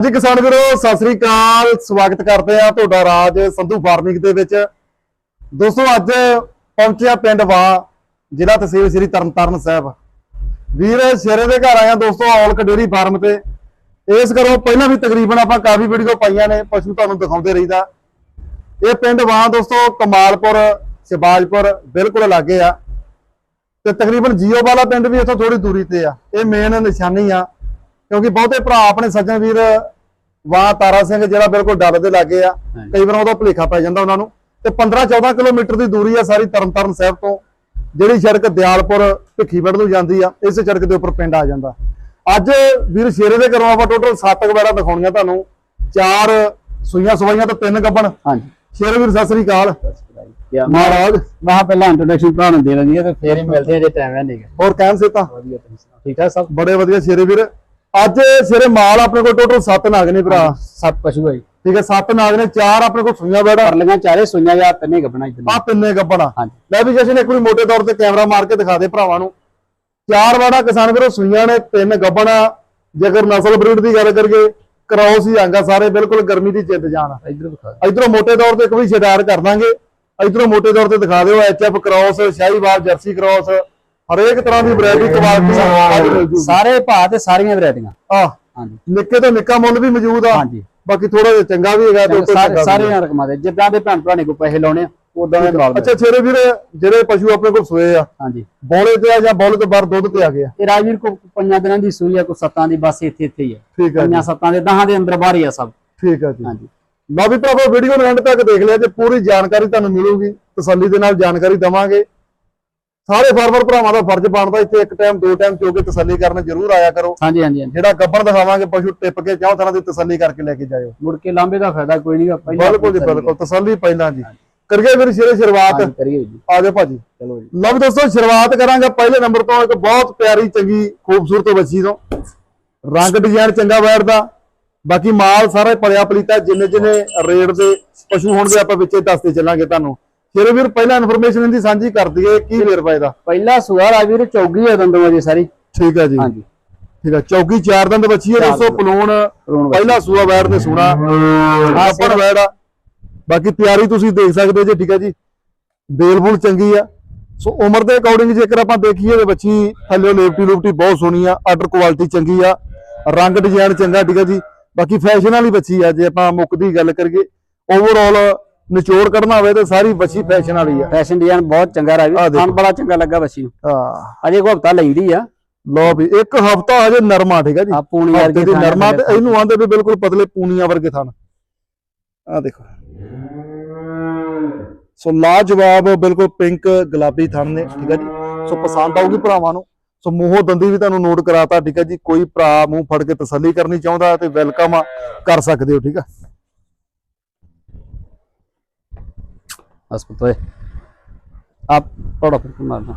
ਜੀ ਕਿਸਾਨ ਵੀਰੋ, ਸਤਿ ਸ੍ਰੀ ਅਕਾਲ। ਸਵਾਗਤ ਕਰਦੇ ਆ ਤੁਹਾਡਾ ਰਾਜ ਸੰਧੂ ਫਾਰਮਿੰਗ ਦੇ ਵਿੱਚ। ਦੋਸਤੋ, ਅੱਜ ਪਹੁੰਚਿਆ ਪਿੰਡ ਵਾ, ਜ਼ਿਲ੍ਹਾ ਤਹਿਸੀਲ ਸ੍ਰੀ ਤਰਨਤਾਰਨ ਸਾਹਿਬ। ਵੀਰ, ਸ਼ੇਰੇ ਦੇ ਘਰ ਆਇਆ ਦੋਸਤੋ ਔਲਕ ਡੇਰੀ ਫਾਰਮ ਤੇ। ਇਸ ਕਰੋ ਪਹਿਲਾਂ ਵੀ ਤਕਰੀਬਨ ਆਪਾਂ ਕਾਫੀ ਵੀਡੀਓ ਪਾਈਆਂ ਨੇ, ਪਸ਼ੂ ਤੁਹਾਨੂੰ ਦਿਖਾਉਂਦੇ ਰਹੀਦਾ। ਇਹ ਪਿੰਡ ਵਾ ਦੋਸਤੋ, ਕਮਾਲਪੁਰ, ਸ਼ਿਬਾਜਪੁਰ, ਬਿਲਕੁਲ ਲਾਗੇ ਆ। ਤੇ ਤਕਰੀਬਨ ਜੀਓ ਵਾਲਾ ਪਿੰਡ ਵੀ ਇੱਥੋਂ ਥੋੜੀ ਦੂਰੀ ਤੇ ਆ। ਇਹ ਮੇਨ ਨਿਸ਼ਾਨੀ ਆ। ਕਿਉਂਕਿ ਬਹੁਤੇ ਭਰਾ ਆਪਣੇ ਸੱਜਣ ਵੀਰ ਵਾਹ ਤਾਰਾ ਸਿੰਘ ਜਿਹੜਾ ਬਿਲਕੁਲ ਡੱਲ ਦੇ ਲਾਗੇ ਆ। ਕਈ ਵਾਰ ਉਹਦਾ ਭੁਲੇਖਾ ਪੈ ਜਾਂਦਾ ਉਹਨਾਂ ਨੂੰ। ਤੇ 15 14 ਕਿਲੋਮੀਟਰ ਦੀ ਦੂਰੀ ਆ ਸਾਰੀ ਤਰਨਤਾਰਨ ਸਾਹਿਬ ਤੋਂ ਜਿਹੜੀ ਸੜਕ ਦਿਆਲਪੁਰ ਭਿੱਖੀਵੜ ਨੂੰ ਜਾਂਦੀ ਆ ਇਸੇ ਸੜਕ ਦੇ ਉੱਪਰ ਪਿੰਡ ਆ ਜਾਂਦਾ। ਅੱਜ ਵੀਰ ਸ਼ੇਰੇ ਦੇ ਘਰੋਂ ਆਪਾਂ ਟੋਟਲ 7 ਵਗੈਰਾ ਦਿਖਾਉਣੀਆਂ ਤੁਹਾਨੂੰ। ਚਾਰ ਸੂਈਆਂ ਸਵਾਈਆਂ ਤੇ ਤਿੰਨ ਗੱਬਣ। ਹਾਂਜੀ। ਸ਼ੇਰੇ ਵੀਰ ਸਤਿ ਸ੍ਰੀ ਅਕਾਲ। ਮਹਾਰਾਜ। ਮੈਂ ਪਹਿਲਾਂ ਇੰਟਰੋਡਕਸ਼ਨ ਭਰਾ ਨੂੰ ਦੇ ਲੈਂਦੀ ਹੈ ਤੇ ਫੇਰ ਹੀ ਮਿਲਦੇ ਆ ਜੇ ਟਾਈਮ ਹੈ ਨਹੀਂ ਹੋਰ ਕਹਿਣ ਸੇ ਤਾਂ ਵਧੀਆ ਠੀਕ ਠਾਕ ਸਭ? ਬੜੇ ਵਧੀਆ ਸ਼ੇਰੇ ਵੀਰ। ਅੱਜ ਸ਼ੇਰੇ ਮਾਲ ਆਪਣੇ ਕੋਲ ਟੋਟਲ 7 ਨਾਗ ਨੇ ਭਰਾ। ਸਭ ਪਸ਼ੂ ਹੈ ਜੀ। ਠੀਕ ਹੈ 7 ਨਾਗ ਨੇ ਚਾਰ ਆਪਣੇ ਕੋਲ ਸੂਈਆਂ ਬੈੜਾ ਕਰ ਲਈਆਂ ਚਾਰੇ ਸੁਈਆਂ ਜਾਂ ਤਿੰਨੇ ਗੱਬਣਾ ਆ ਇਤਨੇ ਤਿੰਨੇ ਗੱਬਣਾ। ਹਾਂਜੀ। ਲੈ ਵੀ ਜਸ਼ਨ ਇੱਕ ਵਾਰੀ ਮੋਟੇ ਤੌਰ ਤੇ ਕੈਮਰਾ ਮਾਰ ਕੇ ਦਿਖਾ ਦੇ ਭਰਾਵਾਂ ਨੂੰ। ਚਾਰ ਵਾੜਾ ਕਿਸਾਨ ਵੀਰੋ ਸੂਈਆਂ ਨੇ ਤਿੰਨ ਗੱਬਣਾ। ਜੇਕਰ ਨਸਲ ਬਰੀਡ ਦੀ ਗੱਲ ਕਰੀਏ ਕ੍ਰੋਸ ਹੀ ਆਂਗਾ ਸਾਰੇ ਬਿਲਕੁਲ ਗਰਮੀ ਦੀ ਜਿੱਦ ਜਾਣ ਇਧਰ ਵਿਖਾ ਇਧਰੋਂ ਮੋਟੇ ਤੌਰ ਤੇ ਇੱਕ ਵੀ ਸ਼ਿਦਾਰ ਕਰ ਦਾਂਗੇ। ਇਧਰੋਂ ਮੋਟੇ ਤੌਰ ਤੇ ਦਿਖਾ ਦਿਓ HF cross Sahiwal Jersey cross ਹਰੇਕ ਤਰ੍ਹਾਂ ਦੀ ਵੈਰਾਈਟੀ ਕੁਆਲਿਟੀ ਅੱਜ ਮਿਲ ਜੂਗੀ ਸਾਰੇ ਭਾਅ ਤੇ ਸਾਰੀਆਂ ਵੈਰਾਈਟੀਆਂ ਆ। ਹਾਂਜੀ। ਨਿੱਕੇ ਤੋਂ ਨਿੱਕਾ ਮੁੱਲ ਵੀ ਮੌਜੂਦ ਆ। ਹਾਂਜੀ। ਬਾਕੀ ਥੋੜਾ ਜਿਹਾ ਚੰਗਾ ਵੀ ਹੈਗਾ ਤੇ ਉੱਤੇ ਸਾਰੇ ਸਾਰੀਆਂ ਰਕਮਾਂ ਦੇ। ਜਿੱਦਾਂ ਦੇ ਭੈਣ ਭਰਾ ਨੇ ਕੋ ਪੈਸੇ ਲਾਉਣੇ ਆ ਉਦਾਂ ਦੇ ਜਵਾਬ ਅੱਛਾ ਛੇਰੇ ਵੀਰ ਜਿਹੜੇ ਪਸ਼ੂ ਆਪਣੇ ਕੋਲ ਸੋਏ ਆ ਹਾਂਜੀ। ਬੋਲੇ ਤੇ ਆ ਜਾਂ ਬੋਲੇ ਤੋਂ ਬਾਹਰ ਦੁੱਧ ਤੇ ਆ ਗਏ ਆ? ਤੇ ਰਾਜਵੀਰ ਕੋ ਪੰਜਾਂ ਦਿਨਾਂ ਦੀ ਸੂਈ ਆ ਕੋ ਸੱਤਾਂ ਦੀ ਬਸ ਇੱਥੇ ਇੱਥੇ ਹੀ ਹੈ ਠੀਕ ਆ ਪੰਜਾਂ ਸੱਤਾਂ ਦੇ ਦਹਾਂ ਦੇ ਅੰਦਰ ਬਾਹਰ ਹੀ ਆ ਸਭ। ਠੀਕ ਆ ਜੀ। ਹਾਂਜੀ। ਲਓ ਵੀ ਭਰਾਵੋ ਵੀਡੀਓ ਨੂੰ ਐਂਡ ਤੱਕ ਦੇਖ ਲਿਆ ਜੇ ਪੂਰੀ ਜਾਣਕਾਰੀ ਤੁਹਾਨੂੰ ਮਿਲੂਗੀ ਤਸੱਲੀ ਦੇ ਨਾਲ ਜਾਣਕਾਰੀ ਦਵਾਂਗੇ। ਸਾਰੇ ਫਾਰਮਰ ਭਰਾਵਾਂ ਦਾ ਫਰਜ਼ ਬਣਦਾ ਇੱਥੇ ਇੱਕ ਟਾਈਮ ਦੋ ਟਾਈਮ ਚੋ ਕੇ ਤਸੱਲੀ ਕਰਨ ਜ਼ਰੂਰ ਆਇਆ ਕਰੋ। ਹਾਂਜੀ ਹਾਂਜੀ ਹਾਂਜੀ। ਜਿਹੜਾ ਗੱਬਣ ਦਿਖਾਵਾਂਗੇ ਪਸ਼ੂ ਟਿੱਪ ਕੇ ਚਾਹ ਤਰ੍ਹਾਂ ਦੀ ਤਸੱਲੀ ਕਰਕੇ ਲੈ ਕੇ ਜਾਇਓ। ਮੁੜ ਕੇ ਲਾਂਬੇ ਦਾ ਫਾਇਦਾ ਕੋਈ ਨਹੀਂਗਾ ਪਹਿਲਾਂ ਬਿਲਕੁਲ ਜੀ ਬਿਲਕੁਲ ਤਸੱਲੀ ਪਹਿਲਾਂ ਜੀ। ਕਰੀਏ ਫਿਰ ਸ਼ੇਰੇ ਸ਼ੁਰੂਆਤ। ਕਰੀਏ ਜੀ। ਆ ਜਾਓ ਭਾਜੀ। ਚਲੋ ਜੀ। ਲਓ ਵੀ ਦੋਸਤੋ ਸ਼ੁਰੂਆਤ ਕਰਾਂਗੇ ਪਹਿਲੇ ਨੰਬਰ ਤੋਂ ਇੱਕ ਬਹੁਤ ਪਿਆਰੀ ਚੰਗੀ ਖੂਬਸੂਰਤ ਬੱਚੀ ਤੋਂ। ਰੰਗ ਡਿਜ਼ਾਈਨ ਚੰਗਾ ਬੈਠਦਾ ਬਾਕੀ ਮਾਲ ਸਾਰਾ ਪਲਿਆ ਪਲੀਤਾ ਜਿੰਨੇ ਜਿੰਨੇ ਰੇਟ ਦੇ ਪਸ਼ੂ ਹੋਣਗੇ ਆਪਾਂ ਵਿੱਚੇ ਦੱਸਦੇ ਚੱਲਾਂਗੇ ਤੁਹਾਨੂੰ। ਸ਼ੇਰੇ ਵੀਰ ਪਹਿਲਾਂ ਇਨਫੋਰਮੇਸ਼ਨ ਇਹਦੀ ਸਾਂਝੀ ਕਰ ਦਈਏ ਕੀ ਵੇਰ ਪਾਇਦਾ ਪਹਿਲਾ ਸੁਆ ਰਾਜਵੀਰ ਚੌਗੀ ਆ ਦੰਦੋਂ ਜੀ ਸਾਰੀ। ਠੀਕ ਹੈ ਜੀ। ਹਾਂਜੀ। ਠੀਕ ਹੈ ਚੌਕੀ ਚਾਰ ਦੰਦ ਬੱਚੀ ਹੈ ਦੋਸਤੋ ਪਲੂਣ। ਪਹਿਲਾ ਸੂਆ ਵੈਰ ਤੇ ਸੁਣਾ ਆਪਰ ਵੈੜ ਆ। ਬਾਕੀ ਤਿਆਰੀ ਤੁਸੀਂ ਦੇਖ ਸਕਦੇ ਜੇ ਠੀਕ ਹੈ ਜੀ। ਬੇਲਬੂਲ ਚੰਗੀ ਆ। ਸੋ ਉਮਰ ਦੇ ਅਕੋਰਡਿੰਗ ਜੇਕਰ ਆਪਾਂ ਦੇਖੀਏ ਤੇ ਬੱਚੀ ਥੱਲੇ ਲੇਪਟੀ ਲੂਪਟੀ ਬਹੁਤ ਸੋਹਣੀ ਆ ਆਰਡਰ ਕੁਆਲਿਟੀ ਚੰਗੀ ਆ। ਰੰਗ ਡਿਜ਼ਾਈਨ ਚੰਗਾ ਠੀਕ ਹੈ ਜੀ। ਬਾਕੀ ਫੈਸ਼ਨ ਵਾਲੀ ਬੱਚੀ ਆ ਜੇ ਆਪਾਂ ਮੁੱਕ ਦੀ ਗੱਲ ਕਰੀਏ ਓਵਰਆਲ ਨਿਚੋੜ ਕੱਢਣਾ ਹੋਵੇ ਤੇ ਸਾਰੀ ਬੱਚੀ ਫੈਸ਼ਨ ਵਾਲੀ ਆ। ਫੈਸ਼ਨ ਡਿਜ਼ਾਈਨ ਬਹੁਤ ਚੰਗਾ ਦੇਖੋ। ਖਾਨ ਬੜਾ ਚੰਗਾ ਲੱਗਾ ਬੱਚੀ ਨੂੰ। ਆ ਅਜੇ ਕੋ ਹਫਤਾ ਲੈਂਦੀ ਆ। ਲੋ ਵੀ ਇੱਕ ਹਫਤਾ ਹਜੇ ਨਰਮਾ ਠੀਕ ਹੈ ਜੀ। ਆ ਪੂਣੀ ਵਰਗੇ ਦੀ ਥਾਂ ਨਰਮਾ ਤੇ ਇਹਨੂੰ ਆਂਦੇ ਵੀ ਬਿਲਕੁਲ ਪਤਲੇ ਪੂਨੀਆਂ ਵਰਗੇ ਥਣ ਆ ਦੇਖੋ। ਸੋ ਲਾਜਵਾਬ ਬਿਲਕੁਲ ਪਿੰਕ ਗੁਲਾਬੀ ਥਣ ਨੇ ਠੀਕ ਹੈ ਜੀ। ਸੋ ਪਸੰਦ ਆਊਗੀ ਭਰਾਵਾਂ ਨੂੰ। ਸੋ ਮੂੰਹੋਂ ਦੰਦੀ ਵੀ ਤੁਹਾਨੂੰ ਨੋਟ ਕਰਾਤਾ ਠੀਕ ਹੈ ਜੀ। ਕੋਈ ਭਰਾ ਮੂੰਹ ਫੜ ਕੇ ਤਸੱਲੀ ਕਰਨੀ ਚਾਹੁੰਦਾ ਤੇ ਵੈਲਕਮ ਆ ਕਰ ਸਕਦੇ ਹੋ ਠੀਕ ਆ। ਪੁੱਤੋ ਆਪ ਥੋੜਾ ਫਿਰ ਮਾਰਨਾ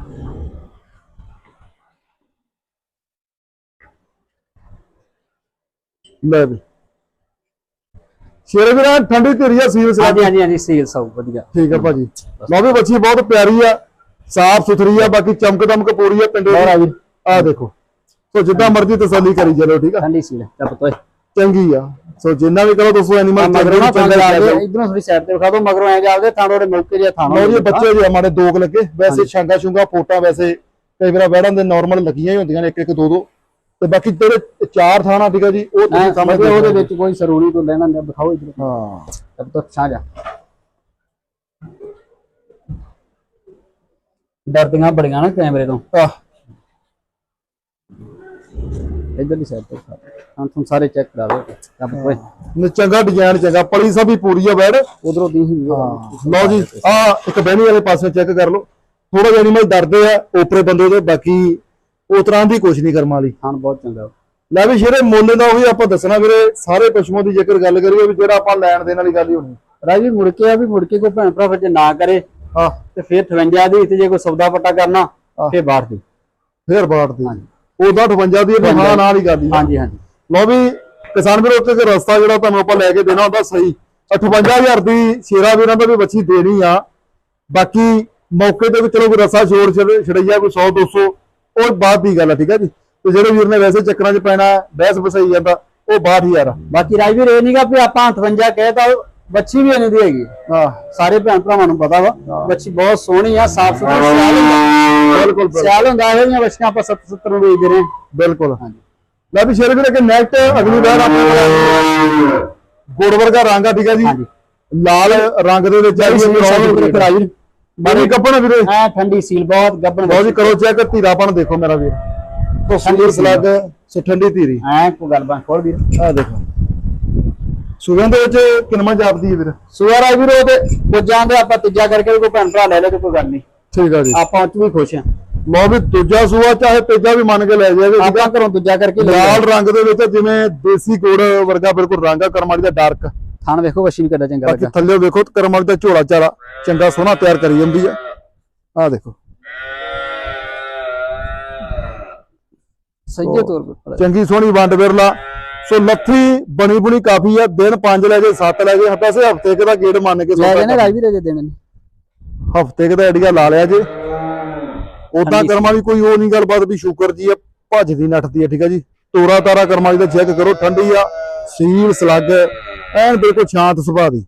ਲੈ ਵੀ। ਸ਼ੇਰੇ ਵੀਰਾਂ ਠੰਡੀ ਧੀਰੀ ਆ ਸੀਰੀਅਸ ਹਾਂਜੀ ਹਾਂਜੀ ਹਾਂਜੀ ਸੇਲ ਸਭ ਵਧੀਆ। ਠੀਕ ਆ ਭਾਜੀ। ਲਓ ਵੀ ਬੱਚੀ ਬਹੁਤ ਪਿਆਰੀ ਆ ਸਾਫ਼ ਸੁਥਰੀ ਆ ਬਾਕੀ ਚਮਕ ਦਮਕ ਪੂਰੀ ਆ ਪਿੰਡੇ ਆ ਦੇਖੋ। ਸੋ ਜਿੱਦਾਂ ਮਰਜ਼ੀ ਤਸੱਲੀ ਕਰੀ ਚਲੋ ਠੀਕ ਆ। ਠੰਡੀ ਸੀਲ ਚਾ ਪੁੱਤੋ ਚੰਗੀ ਆ। ਸੋ ਜਿੰਨਾ ਵੀ ਕਰੋ ਦੋਸਤੋ ਐਨੀਮਲ ਮਗਰੋਂ ਨਾ ਚੰਗਾ ਲੱਗਦਾ ਇਧਰੋਂ ਥੋੜੀ ਸਾਈਡ ਤੇ ਵਿਖਾ ਮਗਰੋਂ ਐ ਜਾਵਦੇ ਥਾਣੋ ਦੇ ਮੌਕੇ ਜਿਹਾ ਥਾਣੋ ਲਓ ਜੀ ਬੱਚੇ ਜੀ ਮਾੜੇ ਦੋਗ ਲੱਗੇ। ਵੈਸੇ ਛਾਂਗਾ ਛੁੰਗਾ ਫੋਟਾ ਵੈਸੇ ਕਈ ਵਾਰ ਵੈੜਾਂ ਦੇ ਨਾਰਮਲ ਲੱਗੀਆਂ ਹੀ ਹੁੰਦੀਆਂ ਨੇ ਇੱਕ ਇੱਕ ਦੋ ਦੋ ਤੇ ਬਾਕੀ ਜਿਹੜੇ ਚਾਰ ਥਾਣਾ ਠੀਕ ਆ ਜੀ ਉਹ ਤੁਸੀਂ ਸਮਝਦੇ ਉਹਦੇ ਵਿੱਚ ਕੋਈ ਸਰੂਰੀ ਤੋਂ ਲੈਣਾ ਨਹੀਂ ਦਿਖਾਓ ਇਧਰ। ਹਾਂ। ਤਬ ਤੱਕ ਛਾ ਜਾ। ਡਰਦੀਆਂ ਬੜੀਆਂ ਨਾ ਕੈਮਰੇ ਤੋਂ। ਆਹ। ਇਧਰ ਦੀ ਸਾਈਡ ਤੇ ਹਾਂ ਤੁਹਾਨੂੰ ਸਾਰੇ ਚੈੱਕ ਕਰਾ ਲਓ ਤਬ ਕੋਈ ਨੇ ਚੰਗਾ ਡਿਜ਼ਾਈਨ ਚੰਗਾ। ਪਲੀ ਸਭ ਵੀ ਪੂਰੀ ਆ ਵੈੜ ਉਧਰੋਂ ਦੀ ਹੀ ਲਓ ਜੀ ਆ ਇੱਕ ਬਹਿਣੀ ਵਾਲੇ ਪਾਸੇ ਚੈੱਕ ਕਰ ਲਓ। ਥੋੜਾ ਜਿਹਾ ਐਨੀਮਲ ਡਰਦੇ ਆ ਓਪਰੇ ਬੰਦੇ ਦੇ ਬਾਕੀ ਉਸ ਤਰ੍ਹਾਂ ਦੀ ਕੁਛ ਨਹੀਂ ਕਰਮ ਵਾਲੀ ਖਾਨ ਬਹੁਤ ਚੰਗਾ। ਲੈ ਵੀ ਸ਼ੇਰੇ ਮੁੱਲ ਦਾ ਉਹੀ ਆਪਾਂ ਦੱਸਣਾ ਵੀਰੇ ਸਾਰੇ ਪਸ਼ੂਆਂ ਦੀ ਜੇਕਰ ਗੱਲ ਕਰੀਏ ਵੀ ਜਿਹੜਾ ਆਪਾਂ ਲੈਣ ਦੇਣ ਵਾਲੀ ਗੱਲ ਹੀ ਹੋਣੀ। ਰਾਜੀ ਮੁੜ ਕੇ ਆ ਵੀ ਮੁੜ ਕੇ ਕੋਈ ਭੈਣ ਭਰਾ ਫਿਰ ਜੇ ਨਾ ਕਰੇ ਹਾਂ। ਤੇ ਫਿਰ 58 ਦੀ ਤੇ ਜੇ ਕੋਈ ਸੌਦਾ ਪੱਟਾ ਕਰਨਾ ਫਿਰ ਬਾਹਰ ਦੀ। ਫੇਰ ਬਾੜ ਦੀ। ਉਹਦਾ 58 ਦੀ ਹਾਂ ਨਾਲ ਹੀ ਕਰਦੀ ਹਾਂਜੀ ਹਾਂਜੀ। ਲਓ ਵੀ ਕਿਸਾਨ ਵੀਰੋ ਤੇ ਰਸਤਾ ਜਿਹੜਾ ਤੁਹਾਨੂੰ ਆਪਾਂ ਲੈ ਕੇ ਦੇਣਾ ਹੁੰਦਾ ਸਹੀ। 58000 ਦੀ ਸ਼ੇਰਾ ਵੀਰਾਂ ਦਾ ਵੀ ਬੱਚੀ ਦੇਣੀ ਆ। ਬਾਕੀ ਮੌਕੇ ਤੇ ਵੀ ਚਲੋ ਕੋਈ ਰਸਾ ਛੋੜ ਛੜ- ਛੜਈਆ ਕੋਈ 100 200 ਉਹ ਬਾਅਦ ਦੀ ਗੱਲ ਆ ਠੀਕ ਆ ਜੀ। ਤੇ ਜਿਹੜੇ ਵੀਰ ਨੇ ਵੈਸੇ ਚੱਕਰਾਂ 'ਚ ਪੈਣਾ ਬਹਿਸ ਬਸਾਈ ਜਾਂਦਾ ਉਹ 62000 ਆ ਬਾਕੀ ਰਾਜਵੀਰ ਇਹ ਨਹੀਂਗਾ ਵੀ ਆਪਾਂ 58 ਕਹੇ ਤਾਂ ਉਹ ਬੱਚੀ ਵੀ ਇਹਨੇ ਦੀ ਹੈਗੀ। ਹਾਂ। ਸਾਰੇ ਭੈਣ ਭਰਾਵਾਂ ਨੂੰ ਪਤਾ ਵਾ ਬੱਚੀ ਬਹੁਤ ਸੋਹਣੀ ਆ ਸਾਫ਼ ਸੁਥਰੀ ਸਿਆਲ ਹੁੰਦਾ। ਬਿਲਕੁਲ ਸਿਆਲ ਹੁੰਦਾ ਇਹੋ ਜਿਹੀਆਂ ਬੱਚੀਆਂ ਆਪਾਂ 70 70 ਨੂੰ ਵੇਚਦੇ ਰਹੇ ਬਿਲਕੁਲ। ਹਾਂਜੀ। ਲੈ ਵੀ ਸ਼ੇਰੇ ਵੀਰੇ ਕਿ ਨੈਕਟ ਅਗਲੀ ਵਾਰ ਆਪਣੇ ਗੁੜ ਵਰਗਾ ਰੰਗ ਆ ਠੀਕ ਆ ਜੀ? ਲਾਲ ਰੰਗ ਦੇ ਵਿੱਚ ਆ ਜੀ ਵੀਰੇ ਰਾਜਵੀਰ ਬਾਰੀ ਕੱਪਣ ਵੀਰੇ? ਐ ਠੰਡੀ ਸੀਲ ਬਹੁਤ ਗੱਬਣ ਬਹੁਤ ਜੀ ਕਰੋ ਚੈੱਕ ਧੀਰਾਪਣ ਦੇਖੋ ਮੇਰਾ ਵੀਰ। ਤੋਂ ਸੁੰਦਰ ਸਲੱਗ ਸੋ ਠੰਡੀ ਧੀਰੀ। ਐ ਕੋ ਗੱਲਬਾਤ ਖੋਲ ਵੀਰ। ਆ ਦੇਖੋ। ਸੁਗੰਧ ਦੇ ਵਿੱਚ ਕਿੰਨਾ ਜਾਪਦੀ ਹੈ ਵੀਰ? ਸੁਆ ਰਾਜਵੀਰ ਉਹ ਤੇ ਪੁੱਜਾਂ ਦੇ ਆਪਾਂ ਤੀਜਾ ਕਰਕੇ ਕੋਈ ਭੈਣ ਭਰਾ ਲੈ ਲੈ ਤੇ ਕੋਈ ਗੱਲ ਨਹੀਂ। ਠੀਕ ਆ ਜੀ। ਆਪਾਂ ਉਹ 'ਚ ਵੀ ਖੁਸ਼ ਆ ਲਓ ਵੀ ਦੂਜਾ ਸੂਆ ਚਾਹੇ ਤੀਜਾ ਵੀ ਮੰਨ ਕੇ ਲੈ ਆ? ਆਪਾਂ ਘਰੋਂ ਦੂਜਾ ਕਰਕੇ ਲੈ ਲਾਲ ਰੰਗ ਦੇ ਵਿੱਚ ਜਿਵੇਂ ਦੇਸੀ ਗੁੜ ਵਰਗਾ ਬਿਲਕੁਲ ਰੰਗ ਆ ਕਰਮਾਲੀ ਦਾ ਡਾਰਕ ਥਾਣ ਵੇਖੋ ਵਸ਼ੀ ਵੀ ਕਿੱਡਾ ਚੰਗਾ ਲੱਗਾ। ਥੱਲੇ ਵੇਖੋ ਕਰਮਾਲੀ ਦਾ ਝੋਲਾ ਚਾਲਾ ਚੰਗਾ ਸੋਹਣਾ ਤਿਆਰ ਕਰੀ ਜਾਂਦੀ ਆ। ਆ ਦੇਖੋ। ਸਹੀਏ ਤੌਰ ਤੇ। ਚੰਗੀ ਸੋਹਣੀ ਵੰਡ ਵਿਰਲਾ। ਸੋ ਲੱਥੀ ਬਣੀ ਬੁਣੀ ਕਾਫੀ ਆ ਦਿਨ 5 ਲੈ ਜੇ 7 ਲੈ ਜੇ ਹਫ਼ਤੇ ਕੁ ਦਾ ਗੇੜ ਮੰਨ ਕੇ ਲੈ ਜਾਣੇ ਰਾਜਵੀਰ ਜੇ ਦੇਣੇ ਨੇ। ਹਫ਼ਤੇ ਦਾ ਆਈਡੀਆ ਲਾ ਲਿਆ ਜੇ। ਉਦਾਂ ਕਰਮਾਂ ਦੀ ਕੋਈ ਉਹ ਨਹੀਂ ਗੱਲਬਾਤ ਵੀ ਸ਼ੂਗਰ ਜੀ ਆ ਭੱਜਦੀ ਨੱਠਦੀ ਆ ਠੀਕ ਆ ਜੀ। ਤੋਰਾ ਤਾਰਾ ਕਰਮਾਂ ਦੀ ਦਾ ਚੈੱਕ ਕਰੋ ਠੰਡੀ ਆ ਸੀਲ ਸਲੱਗ ਐਨ ਬਿਲਕੁਲ ਸ਼ਾਂਤ ਸੁਭਾਅ ਦੀ।